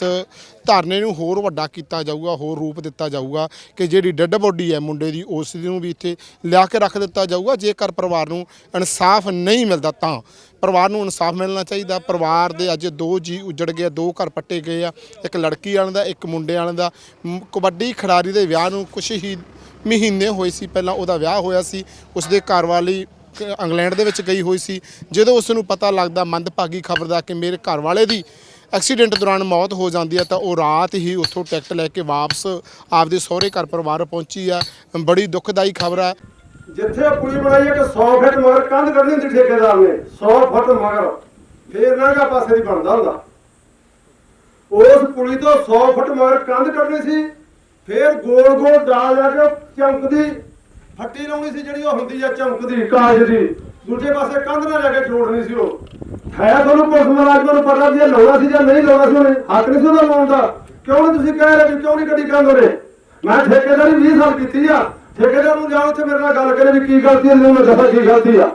ਧਰਨੇ ਨੂੰ ਹੋਰ ਵੱਡਾ ਕੀਤਾ ਜਾਊਗਾ, ਹੋਰ ਰੂਪ ਦਿੱਤਾ ਜਾਊਗਾ ਕਿ ਜਿਹੜੀ ਡੈੱਡ ਬੋਡੀ ਹੈ ਮੁੰਡੇ ਦੀ, ਉਸ ਨੂੰ ਵੀ ਇੱਥੇ ਲਿਆ ਕੇ ਰੱਖ ਦਿੱਤਾ ਜਾਊਗਾ। ਜੇਕਰ ਪਰਿਵਾਰ ਨੂੰ ਇਨਸਾਫ ਨਹੀਂ ਮਿਲਦਾ, ਤਾਂ ਪਰਿਵਾਰ ਨੂੰ ਇਨਸਾਫ ਮਿਲਣਾ ਚਾਹੀਦਾ। ਪਰਿਵਾਰ ਦੇ ਅੱਜ ਦੋ ਜੀ ਉਜੜ ਗਏ ਦੋ ਘਰ ਪੱਟੇ ਗਏ ਆ, ਇੱਕ ਲੜਕੀ ਵਾਲਿਆਂ ਦਾ, ਇੱਕ ਮੁੰਡੇ ਵਾਲਿਆਂ ਦਾ। ਕਬੱਡੀ ਖਿਡਾਰੀ ਦੇ ਵਿਆਹ ਨੂੰ ਕੁਛ ਹੀ ਮਹੀਨੇ ਹੋਏ ਸੀ, ਪਹਿਲਾਂ ਉਹਦਾ ਵਿਆਹ ਹੋਇਆ ਸੀ, ਉਸਦੇ ਘਰ ਵਾਲੀ ਇੰਗਲੈਂਡ ਦੇ ਵਿੱਚ ਗਈ ਹੋਈ ਸੀ। ਜਦੋਂ ਉਸ ਨੂੰ ਪਤਾ ਲੱਗਦਾ, ਮੰਦਭਾਗੀ ਖਬਰ ਦਾ ਕਿ ਮੇਰੇ ਘਰ ਵਾਲੇ ਦੀ ਐਕਸੀਡੈਂਟ ਦੌਰਾਨ ਮੌਤ ਹੋ ਜਾਂਦੀ ਹੈ, ਤਾਂ ਉਹ ਰਾਤ ਹੀ ਉੱਥੋਂ ਟਿਕਟ ਲੈ ਕੇ ਵਾਪਸ ਆਪਦੇ ਸਹੁਰੇ ਘਰ ਪਰਿਵਾਰ ਪਹੁੰਚੀ ਆ ਬੜੀ ਦੁਖਦਾਈ ਖਬਰ ਆ ਜਿੱਥੇ ਪੁਲੀ ਬਣਾਈ ਹੈ 100 ਫੁੱਟ ਮਗਰ ਕੰਧ ਕੱਢਣੀ ਹੁੰਦੀ ਠੇਕੇਦਾਰ ਨੇ 100 ਫੁੱਟ ਮਗਰ। ਫੇਰ ਨਾਗਾ ਪਾਸੇ ਦੀ ਬਣਦਾ ਹੁੰਦਾ। ਉਸ ਪੁਲੀ ਤੋਂ 100 ਫੁੱਟ ਮਗਰ ਕੰਧ ਕੱਢਣੀ ਸੀ ਫੇਰ ਗੋਲ ਗੋਲ ਡਾਲ ਜਾ ਕੇ ਚਮਕਦੀ ਫੱਟੀ ਲਾਉਣੀ ਸੀ ਜਿਹੜੀ ਉਹ ਹੁੰਦੀ ਆ ਚਮਕਦੀ ਕਾਜ ਦੀ। ਦੂਜੇ ਪਾਸੇ ਕੰਧ ਨਾਲ ਲੈ ਕੇ ਜੋੜਨੀ ਸੀ ਉਹ। ਹੈ ਤੁਹਾਨੂੰ ਪੁਲਿਸ ਮਹਾਰਾਜ ਨੂੰ ਪਤਾ ਵੀ ਇਹ ਲਾਉਣਾ ਸੀ ਜਾਂ ਨਹੀਂ ਲਾਉਣਾ ਸੀ ਉਹਨੇ? ਹੱਕ ਨਹੀਂ ਸੀ ਉਹਦਾ ਲਾਉਣ ਦਾ। ਕਿਉਂ ਨਹੀਂ ਤੁਸੀਂ ਕਹਿ ਰਹੇ ਵੀ ਕਿਉਂ ਨਹੀਂ ਕੱਢੀ ਕੰਧ ਉਹਨੇ? ਮੈਂ ਠੇਕੇਦਾਰੀ 20 ਸਾਲ ਕੀਤੀ ਆ। ਠੇਕੇਦਾਰ ਨੂੰ ਜਾਓ ਉੱਥੇ ਮੇਰੇ ਨਾਲ ਗੱਲ ਕਰੇ ਵੀ ਕੀ ਗਲਤੀ ਹੈ ਮੈਨੂੰ ਦੱਸੋ ਕੀ ਗਲਤੀ ਆ।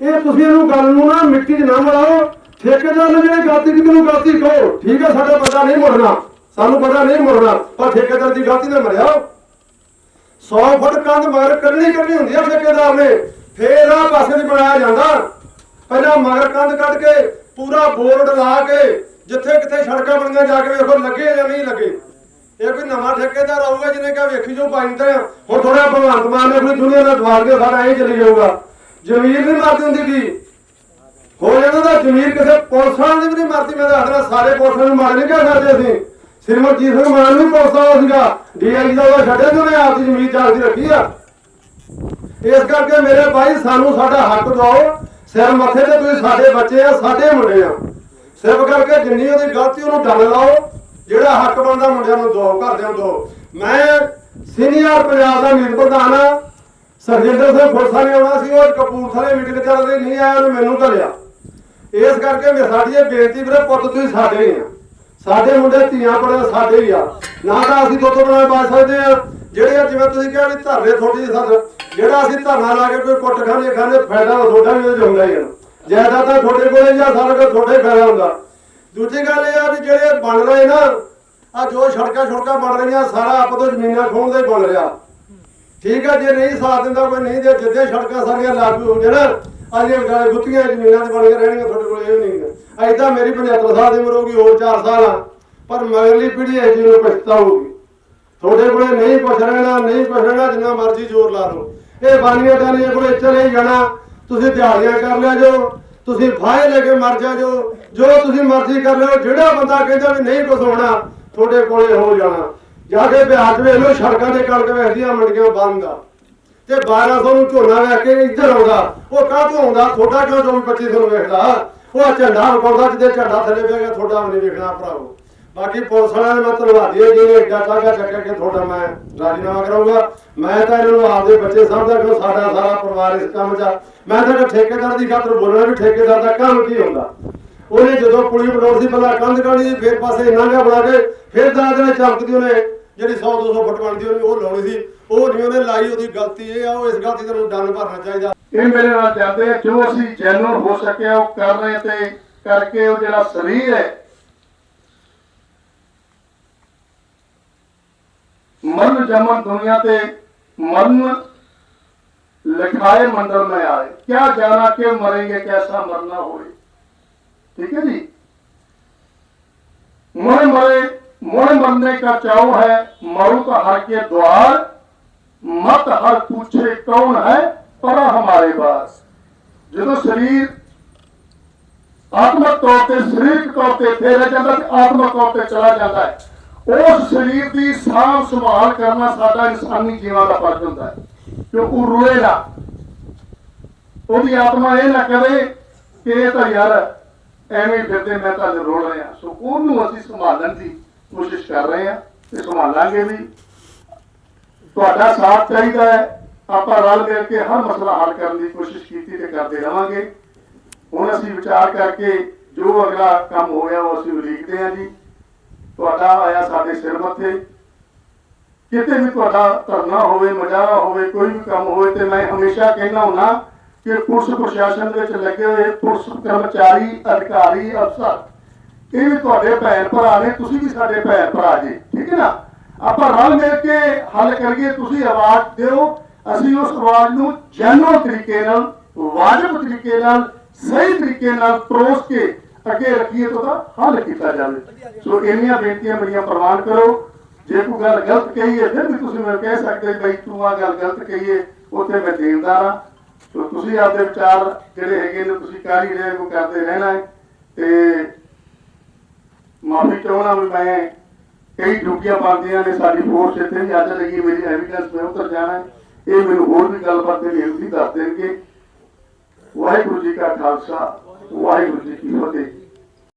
ਇਹ ਤੁਸੀਂ ਇਹਨੂੰ ਗੱਲ ਨੂੰ ਨਾ ਮਿੱਟੀ 'ਚ ਨਾ ਮਿਲਾਓ। ਠੇਕੇਦਾਰ ਨੇ ਜਿਹੜੀ ਗਲਤੀ ਕੀਤੀ ਉਹਨੂੰ ਗਲਤੀ ਕਹੋ। ਠੀਕ ਹੈ ਸਾਡਾ ਬੰਦਾ ਨਹੀਂ ਮੁੜਨਾ। ਸਾਨੂੰ ਪਤਾ ਨਹੀਂ ਮਰਨਾ, ਪਰ ਠੇਕੇਦਾਰ ਦੀ ਗਲਤੀ ਨਾ ਮਰਿਆ। 100 ਫੁੱਟ ਕੰਧ ਮਗਰ ਕੱਢਣੀ ਕੱਢਣੀ ਹੁੰਦੀ ਆ ਠੇਕੇਦਾਰ ਨੇ। ਫੇਰ ਆ ਪਾਸੇ ਦੀ ਬਣਾਇਆ ਜਾਂਦਾ। ਪਹਿਲਾਂ ਮਗਰ ਕੰਧ ਕੱਢ ਕੇ, ਪੂਰਾ ਬੋਰਡ ਲਾ ਕੇ, ਜਿੱਥੇ ਕਿੱਥੇ ਸੜਕਾਂ ਬਣੀਆਂ ਜਾ ਕੇ ਵੇਖੋ, ਲੱਗੇ ਜਾਂ ਨਹੀਂ ਲੱਗੇ। ਇਹ ਕੋਈ ਨਵਾਂ ਠੇਕੇਦਾਰ ਆਊਗਾ ਜਿਹਨੇ ਕਿਹਾ ਵੇਖੀ ਜੋ ਪਾਣੀ ਆ ਹੁਣ ਥੋੜਾ ਭਗਵੰਤ ਮਾਨ ਨੇ ਆਪਣੀ ਦੁਨੀਆ ਨਾਲ ਦਵਾਰ ਕੇ ਸਾਡਾ ਐਂ ਚਲੀ ਜਾਊਗਾ। ਜ਼ਮੀਰ ਨਹੀਂ ਮਰਦੀ ਹੁੰਦੀ ਕੀ ਹੋ ਜਾਂਦਾ ਤਾਂ ਜ਼ਮੀਰ ਕਿਸੇ ਪੁਲਿਸ ਦੀ ਵੀ ਨਹੀਂ ਮਰਦੀ, ਮੈਂ ਦੱਸਦਾ ਸਾਰੇ ਪੁਲਿਸ ਨੂੰ ਮਾਰ ਨਹੀਂ ਕਹਿ ਸਕਦੇ ਅਸੀਂ। ਸਿਰਮਤ ਸਿੰਘ ਮਾਨ ਨੂੰ ਪੁਲਿਸ ਵਾਲਾ ਸੀਗਾ ਡੀਆਈ ਦਾ ਉਹ ਛੱਡਿਆ ਤੇ ਉਹਨੇ ਆਪ ਦੀ ਜ਼ਮੀਰ ਜਾਗਦੀ ਰੱਖੀ ਆ। ਇਸ ਕਰਕੇ ਮੇਰੇ ਭਾਈ, ਸਾਨੂੰ ਸਾਡਾ ਹੱਕ ਦਿਓ ਸਿਰ ਮੱਥੇ ਤੇ ਤੁਸੀਂ ਸਾਡੇ ਬੱਚੇ ਆ, ਸਾਡੇ ਮੁੰਡੇ ਆ। ਸਿਰਫ ਕਰਕੇ ਜਿੰਨੀ ਉਹਦੀ ਗਲਤੀ, ਉਹਨੂੰ ਡੰਡ ਲਾਓ। ਜਿਹੜਾ ਹੱਕ ਬਣਦਾ ਮੁੰਡਿਆਂ ਨੂੰ ਦਿਓ ਘਰਦਿਆਂ ਨੂੰ ਦਿਓ ਮੈਂ ਸੀਨੀਅਰ ਪੰਜਾਬ ਦਾ ਮੀਤ ਪ੍ਰਧਾਨ ਆ। ਸਰਜਿੰਦਰ ਸਿੰਘ ਖੁਰਸਾ ਨੇ ਆਉਣਾ ਸੀ, ਉਹ ਕਪੂਰਥਲੇ ਮੀਟਿੰਗ ਚੱਲ ਰਹੀ, ਨਹੀਂ ਆਇਆ, ਉਹਨੇ ਮੈਨੂੰ ਘੱਲਿਆ। ਇਸ ਕਰਕੇ ਮੈਂ ਸਾਡੀ ਇਹ ਬੇਨਤੀ ਵੀਰੇ, ਪੁੱਤ ਤੁਸੀਂ ਸਾਡੇ ਹੀ ਆ। ਸਾਡੇ ਮੁੰਡੇ ਧੀਆਂ ਪੜੇ ਸਾਡੇ ਹੀ ਆ। ਨਾ ਤਾਂ ਅਸੀਂ ਦੁੱਧ ਬਣਾ ਪਾ ਸਕਦੇ ਆ। ਜਿਹੜੇ ਜਿਵੇਂ ਤੁਸੀਂ ਕਿਹਾ ਵੀ ਧਰਨੇ ਥੋੜੀ ਜਿਹੀ ਸਦ ਜਿਹੜਾ ਅਸੀਂ ਧਰਨਾ ਲਾ ਕੇ ਕੋਈ ਕੁੱਟ ਖਾਣੇ ਖਾਣੇ ਫਾਇਦਾ ਤੁਹਾਡਾ ਵੀ ਉਹਦੇ ਹੁੰਦਾ ਹੀ ਆ। ਜ਼ਿਆਦਾ ਤਾਂ ਤੁਹਾਡੇ ਕੋਲੇ ਜਾਂ ਸਾਰਾ ਕੁਝ ਤੁਹਾਡੇ ਫਾਇਦਾ ਹੁੰਦਾ। ਦੂਜੀ ਗੱਲ ਇਹ ਆ ਵੀ ਜਿਹੜੇ ਬਣ ਰਹੇ ਨਾ, ਆ ਜੋ ਸੜਕਾਂ ਸੜਕਾਂ ਬਣ ਰਹੀਆਂ, ਸਾਰਾ ਆਪ ਤੋਂ ਜ਼ਮੀਨਾਂ ਖੋਣ ਦਾ ਹੀ ਬਣ ਰਿਹਾ। ਠੀਕ ਆ, ਜੇ ਨਹੀਂ ਸਾਥ ਦਿੰਦਾ, ਕੋਈ ਨਹੀਂ ਦੇ ਜਿੱਦੇ ਸੜਕਾਂ ਸਾਰੀਆਂ ਲਾਗੂ ਹੋ ਜਾਣ ਅੱਜ ਇਹ ਗੁੱਤੀਆਂ ਜ਼ਮੀਨਾਂ ਤੇ ਬਣ ਕੇ ਰਹਿਣਗੀਆਂ ਤੁਹਾਡੇ ਕੋਲ ਇਹ ਵੀ ਨਹੀਂ ਐਦਾਂ ਮੇਰੀ 75 ਸਾਲ ਦੀ ਉਮਰ ਹੋਊਗੀ ਹੋਰ 4 ਸਾਲ ਆ, ਪਰ ਮਗਰਲੀ ਪੀੜ੍ਹੀ ਇਹ ਚੀਜ਼ ਨੂੰ ਤੁਹਾਡੇ ਕੋਲੇ ਨਹੀਂ ਪੁੱਛ ਰਹਿਣਾ, ਨਹੀਂ ਪੁੱਛ ਰਹਿਣਾ, ਜਿੰਨਾ ਮਰਜ਼ੀ ਜ਼ੋਰ ਲਾ ਲਓ। ਇਹ ਬਾਨੀਆਂ ਟਾਨੀਆਂ ਕੋਲੇ ਚਲੇ ਜਾਣਾ। ਤੁਸੀਂ ਦਿਹਾੜੀਆਂ ਕਰ ਲਿਆ ਜੋ, ਤੁਸੀਂ ਫਾਇ ਲੈ ਕੇ ਮਰ ਜਾ ਜੋ ਜੋ ਤੁਸੀਂ ਮਰਜ਼ੀ ਕਰ ਲਿਓ, ਜਿਹੜਾ ਬੰਦਾ ਕਹਿੰਦਾ ਵੀ ਨਹੀਂ ਕੁਝ ਹੋਣਾ, ਤੁਹਾਡੇ ਕੋਲੇ ਹੋ ਜਾਣਾ। ਜਾ ਕੇ ਬਿਹਾਰ 'ਚ ਵੇਖ ਲਓ, ਸੜਕਾਂ ਤੇ ਕਣਕ ਵੇਖਦੀਆਂ, ਮੰਡੀਆਂ ਬੰਦ ਆ। ਤੇ 1200 ਨੂੰ ਝੋਨਾ ਵੇਖ ਕੇ ਇੱਧਰ ਆਉਂਦਾ। ਉਹ ਕਾਹਤੋਂ ਆਉਂਦਾ? ਤੁਹਾਡਾ ਕਿਉਂ 24 ਨੂੰ ਵੇਖਦਾ? ਉਹ ਝੰਡਾ ਵਿਖਾਉਂਦਾ ਜਿੱਦੇ ਝੰਡਾ ਥੱਲੇ ਵੇਖਿਆ ਤੁਹਾਡਾ ਵੀ ਨਹੀਂ ਵੇਖਣਾ ਭਰਾਵੋ। ਬਾਕੀ ਪੁਲਿਸ ਵਾਲਿਆਂ ਨੇ ਮੈਂ ਧੰਨਵਾਦੀ ਹਾਂ ਜਿਹਨੇ ਏਡਾ ਕਾਗਾ ਚੱਕਿਆ ਕਿ ਤੁਹਾਡਾ ਮੈਂ ਰਾਜੀਨਾਮਾ ਕਰਾਉਂਗਾ ਮੈਂ ਤਾਂ ਇਹਨਾਂ ਨੂੰ ਆਪਦੇ ਬੱਚੇ ਸਮਝਦਾ ਕਿ ਸਾਡਾ ਸਾਰਾ ਪਰਿਵਾਰ ਇਸ ਕੰਮ 'ਚ ਮੈਂ ਤਾਂ ਕਿ ਠੇਕੇਦਾਰ ਦੀ ਖਾਤਰ ਬੋਲਣਾ ਵੀ ਠੇਕੇਦਾਰ ਦਾ ਕੰਮ ਕੀ ਹੁੰਦਾ? ਉਹਨੇ ਜਦੋਂ ਪੁਲੀ ਬਣਾਉਣ ਸੀ ਪਹਿਲਾਂ ਕੰਧ ਕਾਢੀ ਸੀ ਫਿਰ ਪਾਸੇ ਨਾਂਗਾ ਬਣਾ ਕੇ, ਫਿਰ ਦਸ ਦਿਨ ਚਮਕਦੀ ਉਹਨੇ। ਜਿਹੜੀ 100 200 ਫੁੱਟ ਬਣਦੀ ਉਹਨੇ ਉਹ ਲਾਉਣੀ ਸੀ। ਉਹ ਨਹੀਂ ਉਹਨੇ ਲਾਈ, ਉਹਦੀ ਗਲਤੀ ਇਹ ਆ, ਉਹ ਇਸ ਗਲਤੀ ਨੂੰ ਡੰਨ ਭਰਨਾ ਚਾਹੀਦਾ। ਇਹ ਮੇਰੇ ਨਾਲ ਜਾਂਦੇ ਆ ਜੋ ਅਸੀਂ ਜੈਨੂਨ ਹੋ ਸਕਿਆ, ਉਹ ਕਰ ਰਹੇ ਤੇ ਕਰਕੇ ਉਹ ਜਿਹੜਾ ਸਰੀਰ ਹੈ। ਮਰਨ ਜਮਨ ਦੁਨੀਆ ਤੇ ਮਰਨ ਲਿਖਾਏ ਮੰਡਲ ਮੈਂ ਆਏ। ਕਿਆ ਜਾਣਾ ਕਿ ਮਰेंगे ਕੈਸਾ ਮਰਨਾ ਹੋਏ ਠੀਕ ਹੈ ਜੀ? ਮਰੇ ਮਰੇ मोहे मरने का चाव है मरु तो हर के द्वार मत हर पूछे कौन है परा हमारे पास ਜਦੋਂ ਸਰੀਰ ਆਤਮਕ ਤੌਰ ਤੇ ਸਰੀਰਕ ਤੌਰ ਤੇ ਫੇਰਿਆ ਜਾਂਦਾ ਤੇ ਆਤਮਕ ਤੌਰ ਤੇ ਚਲਾ ਜਾਂਦਾ ਹੈ ਉਸ ਸਰੀਰ ਦੀ ਸਾਂਭ ਸੰਭਾਲ ਕਰਨਾ ਸਾਡਾ ਇਨਸਾਨੀ ਜੀਵਨ ਦਾ ਫਰਜ਼ ਹੁੰਦਾ ਹੈ ਕਿ ਉਹ ਰੋਏ ਨਾ ਉਹਦੀ ਆਤਮਾ ਇਹ ਨਾ ਕਰੇ ਕਿ ਇਹ ਤਾਂ ਯਾਰ ਐਵੇਂ ਹੀ ਫਿਰਦੇ ਮੈਂ ਤਾਂ ਰੋੜ ਰਿਹਾ ਸੋ ਉਹਨੂੰ ਅਸੀਂ ਸੰਭਾਲਣ ਦੀ ਕੋਸ਼ਿਸ਼ ਕਰ ਰਹੇ ਹਾਂ ਤੇ ਸੰਭਾਲਾਂਗੇ ਵੀ। ਤੁਹਾਡਾ ਸਾਥ ਚਾਹੀਦਾ ਹੈ। ਆਪਾਂ ਰਲ ਮਿਲ ਕੇ ਹਰ ਮਸਲਾ ਹੱਲ ਕਰਨ ਦੀ ਕੋਸ਼ਿਸ਼ ਕੀਤੀ ਤੇ ਕਰਦੇ ਰਵਾਂਗੇ। ਹੁਣ ਅਸੀਂ ਵਿਚਾਰ ਕਰਕੇ ਜੋ ਅਗਲਾ ਕੰਮ ਹੋਇਆ ਉਹ ਅਸੀਂ ਉਲੀਕਦੇ ਹਾਂ ਜੀ। ਤੁਹਾਡਾ ਆਇਆ ਸਾਡੇ ਸਿਰ ਮੱਥੇ। ਕਿਤੇ ਵੀ ਤੁਹਾਡਾ ਧਰਨਾ ਹੋਵੇ ਮਜਾਰਾ ਹੋਵੇ, ਕੋਈ ਵੀ ਕੰਮ ਹੋਵੇ ਤੇ ਮੈਂ ਹਮੇਸ਼ਾ ਕਹਿੰਦਾ ਹੁੰਨਾ ਕਿ ਪੁਲਿਸ ਪ੍ਰਸ਼ਾਸਨ ਦੇ ਵਿੱਚ ਲੱਗੇ ਹੋਏ ਪੁਲਿਸ ਕਰਮਚਾਰੀ, ਅਧਿਕਾਰੀ, ਅਫਸਰ ਇਹ ਵੀ ਤੁਹਾਡੇ ਭੈਣ ਭਰਾ ਨੇ, ਤੁਸੀਂ ਵੀ ਸਾਡੇ ਭੈਣ ਭਰਾ ਜੀ, ਠੀਕ ਹੈ ਨਾ? ਆਪਾਂ ਰਲ ਮਿਲ ਕੇ ਹੱਲ ਕਰੀਏ, ਤੁਸੀਂ ਆਵਾਜ਼ ਦਿਓ, ਅਸੀਂ ਉਸ ਆਵਾਜ਼ ਨੂੰ ਜੈਨੂਅਲ ਤਰੀਕੇ ਨਾਲ, ਵਾਜਬ ਤਰੀਕੇ ਨਾਲ, ਸਹੀ ਤਰੀਕੇ ਨਾਲ ਪਰੋਸ ਕੇ ਅੱਗੇ ਰੱਖੀਏ ਤਾਂ ਉਹਦਾ ਹੱਲ ਕੀਤਾ ਜਾਵੇ। ਸੋ ਇੰਨੀਆਂ ਬੇਨਤੀਆਂ ਮੇਰੀਆਂ ਪ੍ਰਵਾਨ ਕਰੋ। ਜੇ ਕੋਈ ਗੱਲ ਗਲਤ ਕਹੀ ਹੈ, ਫਿਰ ਵੀ ਤੁਸੀਂ ਮੈਨੂੰ ਕਹਿ ਸਕਦੇ ਬਈ ਤੂੰ ਆ ਗੱਲ ਗਲਤ ਕਹੀ ਹੈ, ਉੱਥੇ ਮੈਂ ਦੇਣਦਾਰ ਹਾਂ। ਸੋ ਤੁਸੀਂ ਆਪਦੇ ਵਿਚਾਰ ਜਿਹੜੇ ਹੈਗੇ ਨੇ, ਤੁਸੀਂ ਕਰ ਹੀ ਰਹੇ ਕੋ ਕਰਦੇ ਰਹਿਣਾ ਹੈ। ਤੇ ਮਾਫੀ ਚਾਹੁੰਦਾ ਵੀ ਮੈਂ ਕਈ ਡਿਊਟੀਆਂ ਪਾਉਂਦੀਆਂ ਨੇ, ਸਾਡੀ ਫੋਰਸ ਇੱਥੇ ਵੀ ਅੱਜ ਲੱਗੀ, ਮੇਰੀ ਐਵੀਡੈਂਸ ਮੈਂ ਉੱਧਰ ਜਾਣਾ। ਇਹ ਮੈਨੂੰ ਹੋਰ ਵੀ ਗੱਲਬਾਤ ਦੇ ਲਈ ਦੱਸ ਦੇਣਗੇ। ਵਾਹਿਗੁਰੂ ਜੀ ਕਾ ਖਾਲਸਾ, ਵਾਹਿਗੁਰੂ ਜੀ ਕੀ ਫਤਿਹ।